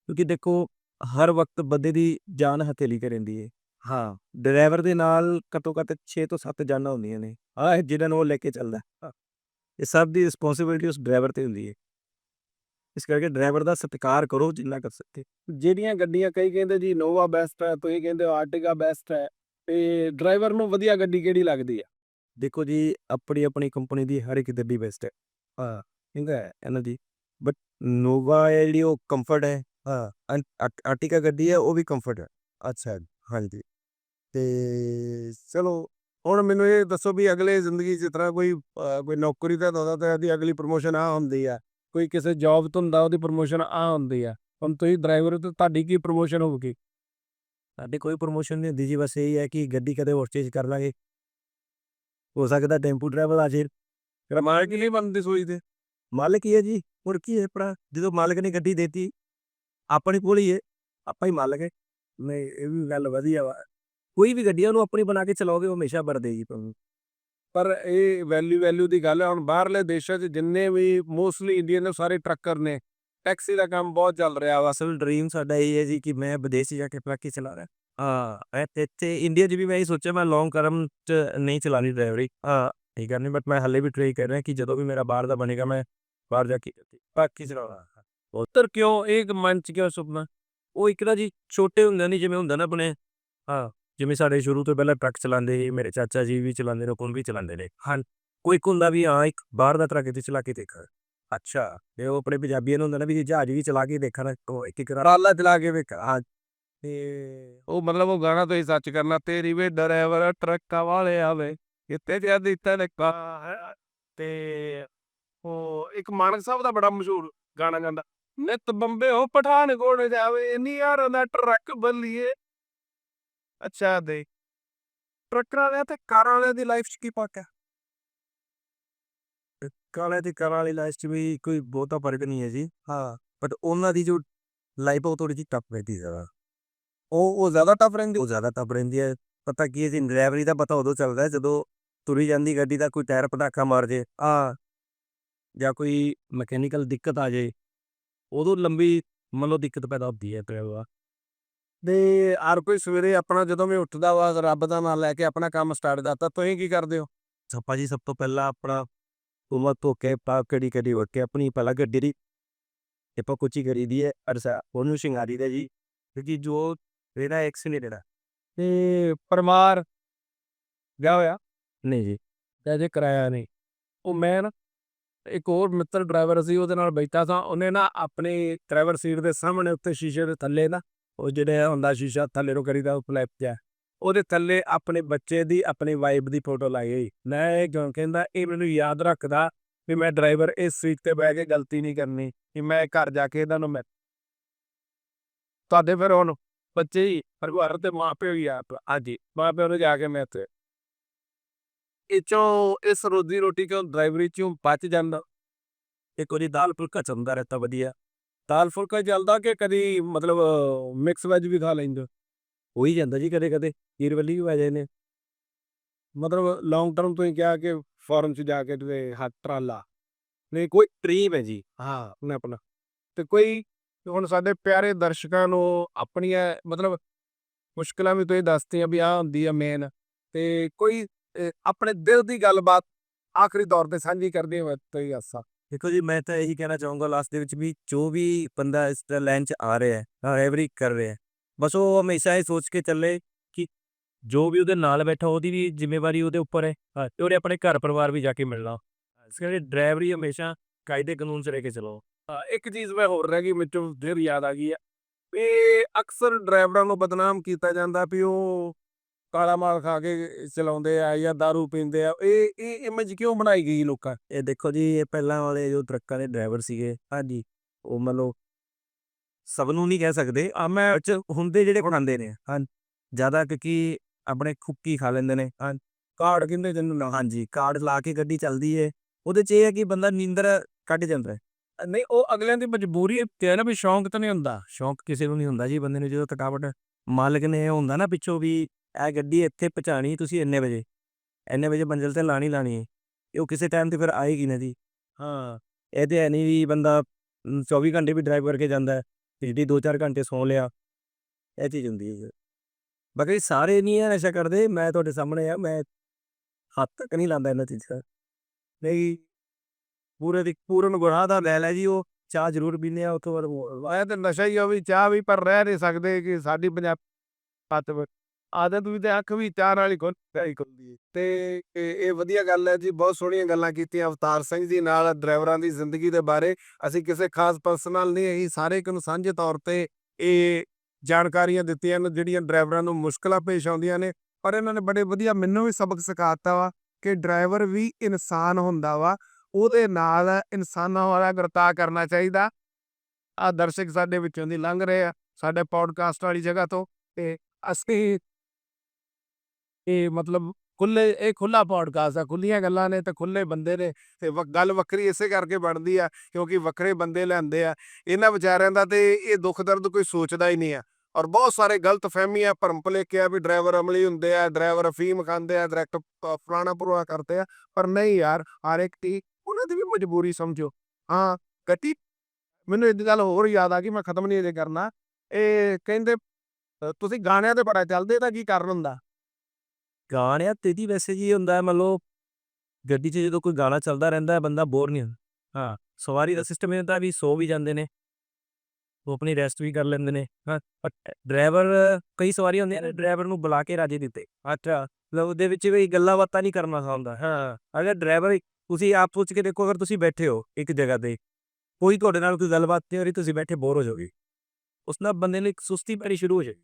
ਕਿਉਂਕਿ ਦੇਖੋ ਹਰ ਵਕਤ ਬੰਦੇ ਦੀ ਜਾਨ ਹਥੇਲੀ ਤੇ ਰਹਿੰਦੀ ਹੈ ਹਾਂ ਡਰਾਈਵਰ ਦੇ ਨਾਲ ਘੱਟੋ ਘੱਟ 6 ਤੋਂ 7 ਜਾਨਾਂ ਹੁੰਦੀਆਂ ਨੇ। ਆਹ ਜਿਹਨਾਂ ਨੂੰ ਉਹ ਲੈ ਕੇ ਚੱਲਦਾ। ਹੈ। ਇਹ ਸਭ ਦੀ ਰਿਸਪੌਂਸਿਬਿਲਟੀ ਉਸ ਡਰਾਈਵਰ ਤੇ ਹੁੰਦੀ ਹੈ ਇਸ ਕਰਕੇ ਡਰਾਈਵਰ ਦਾ ਸਤਿਕਾਰ ਕਰੋ ਜਿੰਨਾ ਕਰ ਸਕਦੇ ਜਿਹੜੀਆਂ ਗੱਡੀਆਂ ਕਈ ਕਹਿੰਦੇ ਜੀ ਨੋਵਾ ਬੈਸਟ ਹੈ ਤੁਸੀਂ ਕਹਿੰਦੇ ਹੋ ਆਰਟਿਗਾ ਬੈਸਟ ਹੈ ਤੇ ਡਰਾਈਵਰ ਨੂੰ ਵਧੀਆ ਗੱਡੀ ਕਿਹੜੀ ਲੱਗਦੀ ਆ? ਦੇਖੋ ਜੀ ਆਪਣੀ ਆਪਣੀ ਕੰਪਨੀ ਦੀ ਹਰ ਇੱਕ ਗੱਡੀ ਬੈਸਟ ਹੈ। ਹਾਂ ਠੀਕ ਹੈ ਇਹਨਾਂ ਦੀ ਬਟ ਨੋਵਾ ਜਿਹੜੀ ਉਹ ਕੰਫਰਟ ਹੈ ਹਾਂ ਆਰਟਿਕਾ ਗੱਡੀ ਹੈ ਉਹ ਵੀ ਕੰਫਰਟ ਹੈ। ਅੱਛਾ ਹਾਂਜੀ। ਤੇ ਚਲੋ ਹੁਣ ਮੈਨੂੰ ਇਹ ਦੱਸੋ ਵੀ ਅਗਲੇ ਜ਼ਿੰਦਗੀ 'ਚ ਜਿਸ ਤਰ੍ਹਾਂ ਕੋਈ ਕੋਈ ਨੌਕਰੀ ਤੇ ਹੁੰਦਾ ਤਾਂ ਉਹਦੀ ਅਗਲੀ ਪ੍ਰਮੋਸ਼ਨ ਆ ਹੁੰਦੀ ਆ। ਕੋਈ ਕਿਸੇ ਜੌਬ ਤੋਂ ਹੁੰਦਾ ਉਹਦੀ ਪ੍ਰਮੋਸ਼ਨ ਆ ਹੁੰਦੀ ਆ। ਹੁਣ ਤੁਸੀਂ ਡਰਾਈਵਰ ਤੇ ਤੁਹਾਡੀ ਕੀ ਪ੍ਰਮੋਸ਼ਨ ਹੋਊਗੀ? ਸਾਡੇ ਕੋਈ ਪ੍ਰੋਮੋਸ਼ਨ ਨਹੀਂ ਹੁੰਦੀ ਜੀ ਬਸ ਇਹ ਹੈ ਕਿ ਗੱਡੀ ਕਦੇ ਹੋਰ ਚੇਂਜ ਕਰ ਲਾਂਗੇ। ਹੋ ਸਕਦਾ ਟੈਂਪੂ ਡਰਾਈਵਰ ਆ ਜੇ। ਰਮਾਇਣ ਕਿ ਨਹੀਂ ਬਣਦੀ ਸੋਈ ਤੇ ਮਾਲਕ ਹੀ ਹੈ ਜੀ ਹੋਰ ਕੀ ਹੈ ਭਰਾ? ਜਦੋਂ ਮਾਲਕ ਨੇ ਗੱਡੀ ਦੇਤੀ ਆਪਣੀ ਕੋਲ ਹੀ ਹੈ ਆਪਾਂ ਹੀ ਮਾਲਕ ਹੈ ਨਹੀਂ ਇਹ ਵੀ ਗੱਲ ਵਧੀਆ ਵਾ। ਕੋਈ ਵੀ ਗੱਡੀ ਆ, ਉਹਨੂੰ ਆਪਣੀ ਬਣਾ ਕੇ ਚਲਾਓਗੇ ਉਹ ਹਮੇਸ਼ਾ ਵਰਦੇ ਜੀ ਤੁਹਾਨੂੰ ਪਰ ਇਹ ਵੈਲਿਊ ਵੈਲਿਊ ਦੀ ਗੱਲ ਹੈ ਹੁਣ ਬਾਹਰਲੇ ਦੇਸ਼ਾਂ 'ਚ ਜਿੰਨੇ ਵੀ ਮੋਸਟਲੀ ਇੰਡੀਅਨ ਨੇ ਸਾਰੇ ਟਰੱਕਰ ਨੇ ਟੈਕਸੀ ਦਾ ਕੰਮ ਬਹੁਤ ਚੱਲ ਰਿਹਾ ਵਾ। ਅਸਲ ਡ੍ਰੀਮ ਸਾਡਾ ਇਹ ਹੈ ਜੀ ਕਿ ਮੈਂ ਵਿਦੇਸ਼ ਜਾ ਕੇ ਟਰੱਕ ਹੀ ਚਲਾ ਰਿਹਾ। ਹਾਂ ਇੱਥੇ ਇੱਥੇ ਇੰਡੀਆ 'ਚ ਵੀ ਮੈਂ ਇਹ ਸੋਚਿਆ ਮੈਂ ਲੌਂਗ ਟਰਮ 'ਚ ਨਹੀਂ ਚਲਾਣੀ ਡਰਾਈਵਰੀ ਹਾਂ ਠੀਕ ਕਰਨੀ ਬਟ ਮੈਂ ਹੱਲੇ ਵੀ ਟਰਾਈ ਕਰ ਰਿਹਾ ਕਿ ਜਦੋਂ ਵੀ ਮੇਰਾ ਬਾਹਰ ਦਾ ਬਣੇਗਾ ਮੈਂ ਬਾਹਰ ਜਾ ਕੇ ਟਰੱਕ ਹੀ ਚਲਾਉਣਾ। ਉੱਤਰ ਕਿਉਂ? ਇਹ ਮਨ 'ਚ ਕਿਉਂ ਸੁਪਨਾ? ਉਹ ਇੱਕ ਨਾ ਜੀ ਛੋਟੇ ਹੁੰਦਿਆਂ ਨਹੀਂ ਜਿਵੇਂ ਹੁੰਦਾ ਨਾ ਆਪਣੇ ਹਾਂ ਜਿਵੇਂ ਸਾਡੇ ਸ਼ੁਰੂ ਤੋਂ ਪਹਿਲਾਂ ਟਰੱਕ ਚਲਾਉਂਦੇ ਸੀ ਮੇਰੇ ਚਾਚਾ ਜੀ ਵੀ ਚਲਾਉਂਦੇ ਨੇ ਕੋਲ ਵੀ ਚਲਾਉਂਦੇ ਨੇ ਹਾਂ ਕੋਈ ਹੁੰਦਾ ਵੀ ਹਾਂ ਇੱਕ ਬਾਹਰ ਦਾ ਟਰੱਕ ਤੇ ਚਲਾ ਕੇ ਦੇਖਾ। ਅੱਛਾ ਤੇ ਉਹ ਆਪਣੇ ਪੰਜਾਬੀਆਂ ਨੂੰ ਹੁੰਦਾ ਨਾ ਵੀ ਜਹਾਜ਼ ਵੀ ਚਲਾ ਕੇ ਦੇਖਣਾ ਉਹ ਇੱਕ ਇੱਕ ਰਾਲਾ ਚਲਾ ਕੇ ਵੇਖ ਹਾਂ। ਤੇ ਉਹ ਮਤਲਬ ਉਹ ਗਾਣਾ ਤੁਸੀਂ ਸੱਚ ਕਰਨਾ ਤੇਰੀ ਵੇ ਡਰਾਈਵਰ ਟਰੱਕਾਂ ਵਾਲੇ ਆਵੇ ਕਿਤੇ ਜਾਂਦੀ ਤਨਕਾ ਹੈ। ਤੇ ਉਹ ਇੱਕ ਮਾਨਕ ਸਾਹਿਬ ਦਾ ਬੜਾ ਮਸ਼ਹੂਰ ਗਾਣਾ ਗਾਉਂਦਾ ਨਿਤ ਬੰਬੇ ਉਹ ਪਠਾਨਕੋਟ ਜਾਵੇ ਨੀ ਯਾਰ ਦਾ ਟਰੱਕ ਬੱਲੀਏ। ਅੱਛਾ ਦੇ। ਟਰੱਕਾਂ ਵਾਲਿਆਂ ਤੇ ਕਾਰਾਂ ਵਾਲਿਆਂ ਦੀ ਲਾਈਫ 'ਚ ਕੀ ਫ਼ਰਕ ਹੈ? ਕਾਲੇ ਤੇ ਕਾਰਾਂ ਵਾਲੀ ਲਾਈਫ 'ਚ ਵੀ ਕੋਈ ਬਹੁਤਾ ਫ਼ਰਕ ਨਹੀਂ ਹੈ ਜੀ। ਹਾਂ ਬਟ ਉਹਨਾਂ ਦੀ ਜੋ ਲਾਈਫ ਉਹ ਥੋੜੀ ਜਿਹੀ ਟਫ ਰਹਿੰਦੀ ਜ਼ਿਆਦਾ। ਉਹ ਉਹ ਜ਼ਿਆਦਾ ਟਫ ਰਹਿੰਦੀ, ਉਹ ਜ਼ਿਆਦਾ ਟਫ ਰਹਿੰਦੀ ਹੈ। ਪਤਾ ਕੀ ਹੈ ਜੀ ਡਰਾਈਵਰੀ ਦਾ ਪਤਾ ਉਦੋਂ ਚੱਲਦਾ ਜਦੋਂ ਤੁਰੀ ਜਾਂਦੀ ਗੱਡੀ ਦਾ ਕੋਈ ਟਾਇਰ ਪਟਾਕਾ ਮਾਰ ਜੇ। ਆ ਜਾਂ ਕੋਈ ਮਕੈਨੀਕਲ ਦਿੱਕਤ ਆ ਜੇ। ਉਦੋਂ ਲੰਬੀ ਮੰਨ ਲਓ ਦਿੱਕਤ ਪੈਦਾ ਹੁੰਦੀ ਹੈ ਡਰਾਈਵਰ ਤੇ। ਹਰ ਕੋਈ ਸਵੇਰੇ ਆਪਣਾ ਜਦੋਂ ਵੀ ਉੱਠਦਾ ਵਾ ਰੱਬ ਦਾ ਨਾਮ ਲੈ ਕੇ ਆਪਣਾ ਕੰਮ ਸਟਾਰਟ ਕਰਦਾ ਤੁਸੀਂ ਕੀ ਕਰਦੇ ਹੋ? ਸੱਪਾ ਜੀ ਸਭ ਤੋਂ ਪਹਿਲਾਂ ਆਪਣਾ ਤੁਮਾ ਧੋ ਕੇ ਪਾ ਕੜੀ ਕੜੀ ਉੱਠ ਕੇ ਆਪਣੀ ਪਹਿਲਾਂ ਗੱਡੀ ਦੀ ਆਪਾਂ ਕੁਚੀ ਕਰੀਦੀ ਹੈ ਅਰਸਾ ਉਹਨੂੰ ਸ਼ਿੰਗਾਰੀ ਦਾ ਜੀ ਕਿਉਂਕਿ ਜੋ ਇਹਦਾ ਐਕਸੀਡੈਂਟ ਇਹਦਾ ਤੇ ਪਰਿਵਾਰ ਗਿਆ ਹੋਇਆ? ਨਹੀਂ ਜੀ। ਤੇ ਕਰਾਇਆ ਨਹੀਂ। ਉਹ ਮੈਂ ਨਾ ਇੱਕ ਹੋਰ ਮਿੱਤਰ ਡਰਾਈਵਰ ਸੀ, ਉਹਦੇ ਨਾਲ ਬੈਠਾ ਸਾਂ। ਉਹਨੇ ਨਾ ਆਪਣੀ ਡਰਾਈਵਰ ਸੀਟ ਦੇ ਸਾਹਮਣੇ ਉੱਤੇ ਸ਼ੀਸ਼ੇ ਦੇ ਥੱਲੇ ਨਾ, ਉਹ ਜਿਹੜੇ ਹੁੰਦਾ ਸ਼ੀਸ਼ਾ ਥੱਲੇ ਨੂੰ ਕਰੀਦਾ, ਉਹ ਫਲੈਪ ਜਿਹਾ। ਉਹਦੇ ਥੱਲੇ ਆਪਣੇ ਬੱਚੇ ਦੀ, ਆਪਣੀ ਵਾਈਫ ਦੀ ਫੋਟੋ ਲਾਈ ਹੋਈ। ਮੈਂ ਇਹ ਕਿਉਂ ਕਹਿੰਦਾ, ਇਹ ਮੈਨੂੰ ਯਾਦ ਰੱਖਦਾ ਵੀ ਮੈਂ ਡਰਾਈਵਰ ਇਸ ਸੀਟ ਤੇ ਬਹਿ ਕੇ ਗਲਤੀ ਨਹੀਂ ਕਰਨੀ ਕਿ ਮੈਂ ਘਰ ਜਾ ਕੇ ਇਹਨਾਂ ਨੂੰ ਮੈਂ ਤੁਹਾਡੇ ਫਿਰ ਹੁਣ ਬੱਚੇ ਹੀ, ਪਰਿਵਾਰ ਤੇ ਮਾਪਿਓ ਹੀ ਆ। ਹਾਂਜੀ, ਮਾਪਿਓ ਨੂੰ ਜਾ ਕੇ ਮੈਂ ਤੇ ਚੋਂ ਇਸ ਰੋਜ਼ੀ ਰੋਟੀ ਕਿਉਂ ਡਰਾਈਵਰੀ ਚੋਂ ਬਚ ਜਾਂਦਾ? ਇੱਕ ਉਹਦੀ ਦਾਲ ਫੁਲਕਾ ਚੱਲਦਾ ਰਹਿਤਾ ਵਧੀਆ। ਦਾਲ ਫੁਲਕਾ ਚੱਲਦਾ ਕਿ ਕਦੀ ਮਤਲਬ ਮਿਕਸ ਵੈਜ ਵੀ ਖਾ ਲੈਂਦੇ ਹੋ? ਹੀ ਜਾਂਦਾ ਜੀ ਕਦੇ ਕਦੇ ਹੀਰ ਵੀ ਆ। ਨੇ ਮਤਲਬ ਲੌਂਗ ਟਰਮ ਤੋਂ ਹੀ ਕਿਹਾ ਕਿ ਫੋਰਨ ਚ ਜਾ ਕੇ ਤੇ ਹੱਥ ਟਰਾਲਾ। ਨਹੀਂ, ਕੋਈ ਡ੍ਰੀਮ ਹੈ ਜੀ। ਹਾਂ, ਉਹਨੇ ਆਪਣਾ। ਤੇ ਕੋਈ ਹੁਣ ਸਾਡੇ ਪਿਆਰੇ ਦਰਸ਼ਕਾਂ ਨੂੰ ਆਪਣੀਆਂ ਮਤਲਬ ਮੁਸ਼ਕਲਾਂ ਵੀ ਤੁਸੀਂ ਦੱਸਤੀਆਂ ਵੀ ਆ ਹੁੰਦੀ ਆ ਮੇਨ ਤੇ ਕੋਈ ਆਪਣੇ ਦਿਲ ਦੀ ਗੱਲਬਾਤ ਆਖਰੀ ਤੌਰ ਤੇ ਸਾਂਝੀ ਕਰਦੇ ਹੋ ਤੁਸੀਂ ਆਸਾ। ਦੇਖੋ ਜੀ ਮੈਂ ਤਾਂ ਇਹੀ ਕਹਿਣਾ ਚਾਹੂੰਗਾ ਲਾਸਟ ਦੇ ਵਿੱਚ ਵੀ ਜੋ ਵੀ ਬੰਦਾ ਇਸ ਲਾਈਨ 'ਚ ਆ ਰਿਹਾ ਹੈ ਡਰਾਈਵਰੀ ਕਰ ਰਿਹਾ ਹੈ। ਬਸ ਉਹ ਹਮੇਸ਼ਾ ਇਹ ਸੋਚ ਕੇ ਚੱਲੇ ਕਿ ਜੋ ਵੀ ਉਹਦੇ ਨਾਲ ਬੈਠਾ ਉਹਦੀ ਵੀ ਜ਼ਿੰਮੇਵਾਰੀ ਉਹਦੇ ਉੱਪਰ ਹੈ ਹਾਂ, ਤੇ ਉਹਨੇ ਆਪਣੇ ਘਰ ਪਰਿਵਾਰ ਵੀ ਜਾ ਕੇ ਮਿਲਣਾ। ਇਸ ਕਰਕੇ ਡਰਾਈਵਰੀ ਹਮੇਸ਼ਾ ਕਾਇਦੇ ਕਾਨੂੰਨ 'ਚ ਰਹਿ ਕੇ ਚਲਾਓ ਹਾਂ, ਇੱਕ ਚੀਜ਼ ਮੈਂ ਹੋਰ ਰਹਿ ਗਈ ਮੈਨੂੰ ਫਿਰ ਯਾਦ ਆ ਗਈ ਆ ਵੀ ਅਕਸਰ ਡਰਾਈਵਰਾਂ ਨੂੰ ਬਦਨਾਮ ਕੀਤਾ ਜਾਂਦਾ ਵੀ ਉਹ ਕਾਲਾ ਮਾਲ ਖਾ ਕੇ ਚਲਾਉਂਦੇ ਆ ਜਾਂ दारू ਪੀਂਦੇ ਆ ਇਹ ਇਹ ਇਮੇਜ ਕਿਉਂ ਬਣਾਈ ਗਈ ਲੋਕਾਂ? ਇਹ ਦੇਖੋ ਜੀ ਇਹ ਪਹਿਲਾਂ ਵਾਲੇ ਜੋ ਟਰੱਕਾਂ ਦੇ ਡਰਾਈਵਰ ਸੀਗੇ ਹਾਂਜੀ ਉਹ ਮੰਨ ਲਓ ਸਭ ਨੂੰ ਨਹੀਂ ਕਹਿ ਸਕਦੇ। ਆ ਮੈਂ ਹੁੰਦੇ ਜਿਹੜੇ ਖਾਂਦੇ ਨੇ ਹਾਂ ਜ਼ਿਆਦਾ ਕਿਉਂਕਿ ਆਪਣੇ ਖੁੱਕੀ ਖਾ ਲੈਂਦੇ ਨੇ ਹਾਂ। ਕਾਰਡ ਕਿੰਦੇ ਜਿਹਨੂੰ ਨਾ ਹਾਂਜੀ ਕਾਰਡ ਲਾ ਕੇ ਗੱਡੀ ਚੱਲਦੀ ਏ ਉਹਦੇ 'ਚ ਇਹ ਹੈ ਕਿ ਬੰਦਾ ਨੀਂਦਰ ਕੱਢ ਜਾਂਦਾ ਹੈ। ਨਹੀਂ ਉਹ ਅਗਲਿਆਂ ਦੀ ਮਜਬੂਰੀ ਤੇ ਹੈ ਨਾ ਵੀ ਸ਼ੌਂਕ ਤਾਂ ਨਹੀਂ ਹੁੰਦਾ। ਸ਼ੌਂਕ ਕਿਸੇ ਨੂੰ ਨਹੀਂ ਹੁੰਦਾ ਜੀ ਬੰਦੇ ਨੂੰ ਜਦੋਂ ਥਕਾਵਟ ਮਾਲਕ ਨੇ ਹੁੰਦਾ ਨਾ ਪਿੱਛੋਂ ਵੀ ਇਹ ਗੱਡੀ ਇੱਥੇ ਪਹੁੰਚਾਣੀ ਤੁਸੀਂ ਇੰਨੇ ਵਜੇ। ਇੰਨੇ ਵਜੇ ਮੰਜ਼ਿਲ ਤੇ ਲਾਣੀ ਲਾਣੀ ਹੈ ਇਹ ਉਹ ਕਿਸੇ ਟਾਈਮ ਤੇ ਫਿਰ ਆਏਗੀ ਨਾ ਜੀ। ਹਾਂ ਇਹ ਤੇ ਹੈ ਨਹੀਂ ਵੀ ਬੰਦਾ ਅਮ, 24 ਘੰਟੇ ਵੀ ਡਰਾਈਵ ਕਰਕੇ ਜਾਂਦਾ ਹੈ। ਜਿਹੜੀ 2-4 ਘੰਟੇ ਸੌ ਲਿਆ। ਇਹ ਚੀਜ਼ ਹੁੰਦੀ ਹੈ ਬਾਕੀ ਸਾਰੇ ਨਹੀਂ ਹੈ ਨਸ਼ਾ ਕਰਦੇ ਮੈਂ ਤੁਹਾਡੇ ਸਾਹਮਣੇ ਆ ਮੈਂ ਹੱਥ ਤੱਕ ਨਹੀਂ ਲਾਉਂਦਾ ਇਹਨਾਂ ਚੀਜ਼ਾਂ। ਨਹੀਂ ਪੂਰੇ ਦੀ ਪੂਰਨ ਗੁਨਾਹ ਦਾ ਲੈ ਲੈ ਜੀ ਉਹ ਚਾਹ ਜ਼ਰੂਰ ਪੀਂਦੇ ਆ ਉਸ ਬਾਅਦ ਆਇਆ ਤੇ ਨਸ਼ਾ ਹੀ ਆ ਵੀ ਚਾਹ ਵੀ ਪਰ ਰਹਿ ਨਹੀਂ ਸਕਦੇ ਕਿ ਸਾਡੀ ਪੰਜਾਬ ਪੱਤ ਆਦਤ ਵੀ ਤੇ ਅੱਖ ਵੀ ਚਾਰ ਵਾਲੀ ਹੀ ਖੁੱਲਦੀ ਹੈ ਤੇ ਇਹ ਵਧੀਆ ਗੱਲ ਹੈ ਜੀ, ਬਹੁਤ ਸੋਹਣੀਆਂ ਗੱਲਾਂ ਕੀਤੀਆਂ ਅਵਤਾਰ ਸਿੰਘ ਜੀ ਨਾਲ ਡਰਾਈਵਰਾਂ ਦੀ ਜ਼ਿੰਦਗੀ ਦੇ ਬਾਰੇ। ਅਸੀਂ ਕਿਸੇ ਖਾਸ ਪਰਸਨਲ ਨਹੀਂ, ਅਸੀਂ ਸਾਰੇ ਇੱਕ ਨੂੰ ਸਾਂਝੇ ਤੌਰ ਤੇ ਇਹ ਜਾਣਕਾਰੀਆਂ ਦਿੱਤੀਆਂ ਨੇ, ਜਿਹੜੀਆਂ ਡਰਾਈਵਰਾਂ ਨੂੰ ਮੁਸ਼ਕਲਾਂ ਪੇਸ਼ ਆਉਂਦੀਆਂ ਨੇ। ਪਰ ਇਹਨਾਂ ਨੇ ਬੜੇ ਵਧੀਆ ਮੈਨੂੰ ਵੀ ਸਬਕ ਸਿਖਾਤਾ ਵਾ ਕਿ ਡਰਾਈਵਰ ਵੀ ਇਨਸਾਨ ਹੁੰਦਾ ਵਾ, ਉਹਦੇ ਨਾਲ ਇਨਸਾਨਾਂ ਵਾਲਾ ਵਰਤਾਅ ਕਰਨਾ ਚਾਹੀਦਾ। ਆ ਦਰਸ਼ਕ ਸਾਡੇ ਵਿੱਚੋਂ ਦੀ ਲੰਘ ਰਹੇ ਆ, ਸਾਡੇ ਪੌਡਕਾਸਟ ਵਾਲੀ ਜਗ੍ਹਾ ਤੋਂ, ਤੇ ਅਸੀਂ ਇਹ ਮਤਲਬ ਖੁੱਲੇ ਇਹ ਖੁੱਲਾ ਪੌਡਕਾਸਟ ਆ ਖੁੱਲੀਆਂ ਗੱਲਾਂ ਨੇ ਤੇ ਖੁੱਲੇ ਬੰਦੇ ਨੇ ਤੇ ਵ- ਗੱਲ ਵੱਖਰੀ ਇਸੇ ਕਰਕੇ ਬਣਦੀ ਆ ਕਿਉਂਕਿ ਵੱਖਰੇ ਬੰਦੇ ਲੈਂਦੇ ਆ। ਇਹਨਾਂ ਵਿਚਾਰਿਆਂ ਦਾ ਤੇ ਇਹ ਦੁੱਖ ਦਰਦ ਕੋਈ ਸੋਚਦਾ ਹੀ ਨਹੀਂ ਆ। ਔਰ ਬਹੁਤ ਸਾਰੇ ਗਲਤ ਫਹਿਮੀਆਂ ਭਰਮ ਭੁਲੇਖੇ ਆ ਵੀ ਡਰਾਈਵਰ ਅਮਲੀ ਹੁੰਦੇ ਆ, ਡਰਾਈਵਰ ਅਫੀਮ ਖਾਂਦੇ ਆ ਡਾਇਰੈਕਟ ਫਲਾਣਾ ਪਰਵਾ ਕਰਦੇ ਆ। ਪਰ ਨਹੀਂ ਯਾਰ, ਹਰ ਇੱਕ ਦੀ, ਉਹਨਾਂ ਦੀ ਵੀ ਮਜਬੂਰੀ ਸਮਝੋ। ਹਾਂ, ਗੱਡੀ, ਮੈਨੂੰ ਇੱਕ ਗੱਲ ਹੋਰ ਯਾਦ ਆ ਗਈ, ਮੈਂ ਖਤਮ ਨਹੀਂ ਅਜੇ ਕਰਨਾ। ਇਹ ਕਹਿੰਦੇ ਤੁਸੀਂ ਗਾਣਿਆਂ ਤੇ ਬੜਾ ਚੱਲਦੇ, ਤਾਂ ਕੀ ਕਾਰਨ ਹੁੰਦਾ? ਗਾਣਿਆਂ ਤੇ ਦੀ ਵੈਸੇ ਜੀ ਹੁੰਦਾ ਮੰਨ ਲਓ ਗੱਡੀ 'ਚ ਜਦੋਂ ਕੋਈ ਗਾਣਾ ਚੱਲਦਾ ਰਹਿੰਦਾ ਹੈ, ਬੰਦਾ ਬੋਰ ਨਹੀਂ ਹੁੰਦਾ। ਹਾਂ, ਸਵਾਰੀ ਦਾ ਸਿਸਟਮ ਇਹ ਹੁੰਦਾ ਵੀ ਸੋ ਵੀ ਜਾਂਦੇ ਨੇ। ਉਹ ਆਪਣੀ ਰੈਸਟ ਵੀ ਕਰ ਲੈਂਦੇ ਨੇ, ਹਾਂ ਪਰ ਡਰਾਈਵਰ ਕਈ ਸਵਾਰੀਆਂ ਹੁੰਦੀਆਂ ਨੇ ਡਰਾਈਵਰ ਨੂੰ ਬੁਲਾ ਕੇ ਰਾਜੇ ਦਿੱਤੇ। ਅੱਛਾ, ਮਤਲਬ ਉਹਦੇ ਵਿੱਚ ਵੀ ਗੱਲਾਂ ਬਾਤਾਂ ਨਹੀਂ ਕਰਨਾ ਹੁੰਦਾ, ਹਾਂ। ਅਗਰ ਡਰਾਈਵਰ ਤੁਸੀਂ ਆਪ ਸੋਚ ਕੇ ਦੇਖੋ, ਅਗਰ ਤੁਸੀਂ ਬੈਠੇ ਹੋ ਇੱਕ ਜਗ੍ਹਾ ਤੇ, ਕੋਈ ਤੁਹਾਡੇ ਨਾਲ ਕੋਈ ਗੱਲਬਾਤ ਨਹੀਂ ਹੋ ਰਹੀ, ਤੁਸੀਂ ਬੈਠੇ ਬੋਰ ਹੋ ਜਾਓਗੇ। ਉਸ ਨਾਲ ਬੰਦੇ ਨੂੰ ਇੱਕ ਸੁਸਤੀ ਪੈਣੀ ਸ਼ੁਰੂ ਹੋ ਜਾਏਗੀ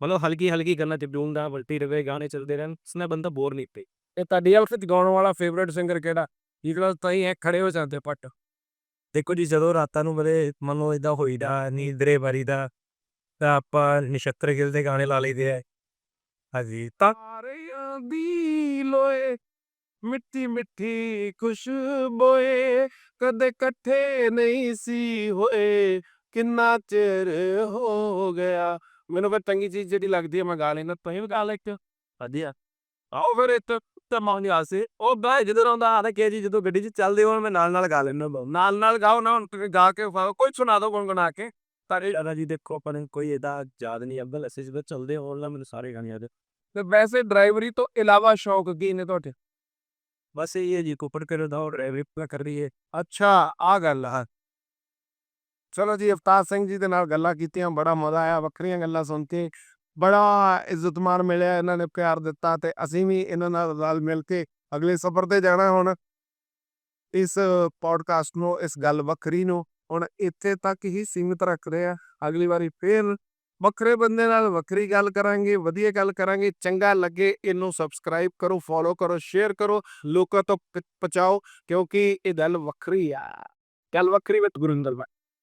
ਮਤਲਬ ਹਲਕੀ ਹਲਕੀ ਗੱਲਾਂ ਤੇ ਡੂੰਦਾ ਵਲਟੀ ਰਵੇ ਗਾਣੇ ਚੱਲਦੇ ਰਹਿਣ ਉਸ ਨਾਲ ਬੰਦਾ ਬੋਰ ਨਹੀਂ ਪਏ। ਇਹ ਤੁਹਾਡੀ ਆਪ ਵਿੱਚ ਗਾਉਣ ਵਾਲਾ ਫੇਵਰਿਟ ਸਿੰਗਰ ਕਿਹੜਾ? ਜਿਹੜਾ ਤਾਈ ਐ ਖੜੇ ਹੋ ਜਾਂਦੇ ਪੱਟ। ਦੇਖੋ ਜੀ ਜਦੋਂ ਰਾਤਾਂ ਨੂੰ ਮਰੇ ਮੰਨ ਲਓ ਇਦਾਂ ਹੋਈਦਾ ਨੀਂਦਰੇ ਵਾਰੀਦਾ ਤਾਂ ਆਪਾਂ ਨਛੱਤਰ ਗਿੱਲ ਦੇ ਗਾਣੇ ਲਾ ਲਈਦੇ ਆ। ਹਾਂਜੀ ਤਾਂ ਤਾਰਿਆਂ ਦੀ ਲੋਏ ਮਿੱਠੀ ਮਿੱਠੀ ਖੁਸ਼ਬੋਏ ਕਦੇ ਇਕੱਠੇ ਨਹੀਂ ਸੀ ਹੋਏ ਕਿੰਨਾ ਚਿਰ ਹੋ ਗਿਆ ਮੈਨੂੰ ਫਿਰ ਚੰਗੀ ਚੀਜ਼ ਜਿਹੜੀ ਲੱਗਦੀ ਹੈ ਮੈਂ ਗਾ ਲੈਣਾ ਤੁਸੀਂ ਵੀ ਗਾ ਲੈ ਇੱਕ। ਵਧੀਆ। ਆਓ ਫਿਰ ਇੱਥੇ ਤਾਂ ਮਾਂ ਨਹੀਂ ਆਸੇ ਉਹ ਬਾਈ ਜਦੋਂ ਆਉਂਦਾ ਆਦਾ ਕਿ ਜੀ ਜਦੋਂ ਗੱਡੀ 'ਚ ਚੱਲਦੇ ਹੋ ਮੈਂ ਨਾਲ ਨਾਲ ਗਾ ਲੈਣਾ ਨਾਲ ਨਾਲ ਗਾਓ ਨਾ ਗਾ ਕੇ ਕੋਈ ਸੁਣਾ ਦਿਓ ਗੁਣਗੁਣਾ ਕੇ। ਸਾਰੇ ਦਾਦਾ ਜੀ ਦੇਖੋ ਆਪਾਂ ਨੂੰ ਕੋਈ ਇਹਦਾ ਯਾਦ ਨਹੀਂ ਅੱਬਲ ਅਸੀਂ ਜਦੋਂ ਚੱਲਦੇ ਹੋਣ ਨਾ ਮੈਨੂੰ ਸਾਰੇ ਗਾਣੇ ਯਾਦ ਤੇ ਵੈਸੇ ਡਰਾਈਵਰੀ ਤੋਂ ਇਲਾਵਾ ਸ਼ੌਕ ਕੀ ਨੇ ਤੁਹਾਡੇ? ਬਸ ਇਹ ਹੈ ਜੀ ਕੋਪਰ ਕਰੋ ਦਾ ਡਰਾਈਵਰੀ ਪੂਰਾ ਕਰ ਰਹੀ ਹੈ। ਅੱਛਾ ਆ ਗੱਲ ਆ। ਚਲੋ ਜੀ, ਅਵਤਾਰ ਸਿੰਘ ਜੀ ਦੇ ਨਾਲ ਗੱਲਾਂ ਕੀਤੀਆਂ, ਬੜਾ ਮਜ਼ਾ ਆਇਆ, ਵੱਖਰੀਆਂ ਗੱਲਾਂ ਸੁਣ ਕੇ। ਬੜਾ ਇੱਜ਼ਤਮਾਨ ਮਿਲਿਆ ਇਹਨਾਂ ਨੇ ਪਿਆਰ ਦਿੱਤਾ ਤੇ ਅਸੀਂ ਵੀ ਇਹਨਾਂ ਨਾਲ ਰਲ ਮਿਲ ਕੇ ਅਗਲੇ ਸਫ਼ਰ ਤੇ ਜਾਣਾ ਹੁਣ। ਇਸ ਪੋਡਕਾਸਟ ਨੂੰ, ਇਸ ਗੱਲ ਵੱਖਰੀ ਨੂੰ ਹੁਣ ਇੱਥੇ ਤੱਕ ਹੀ ਸੀਮਿਤ ਰੱਖਦੇ ਆ ਅਗਲੀ ਵਾਰੀ ਫੇਰ ਵੱਖਰੇ ਬੰਦੇ ਨਾਲ ਵੱਖਰੀ ਗੱਲ ਕਰਾਂਗੇ, ਵਧੀਆ ਗੱਲ ਕਰਾਂਗੇ। ਚੰਗਾ ਲੱਗੇ ਇਹਨੂੰ ਸਬਸਕ੍ਰਾਈਬ ਕਰੋ ਫੋਲੋ ਕਰੋ ਸ਼ੇਅਰ ਕਰੋ, ਲੋਕਾਂ ਤੱਕ ਪਹੁੰਚਾਓ ਕਿਉਂਕਿ ਇਹ ਗੱਲ ਵੱਖਰੀ ਆ। ਗੱਲ ਵੱਖਰੀ ਵਿੱਚ ਗੁਰਿੰਦਰ ਭਾਈ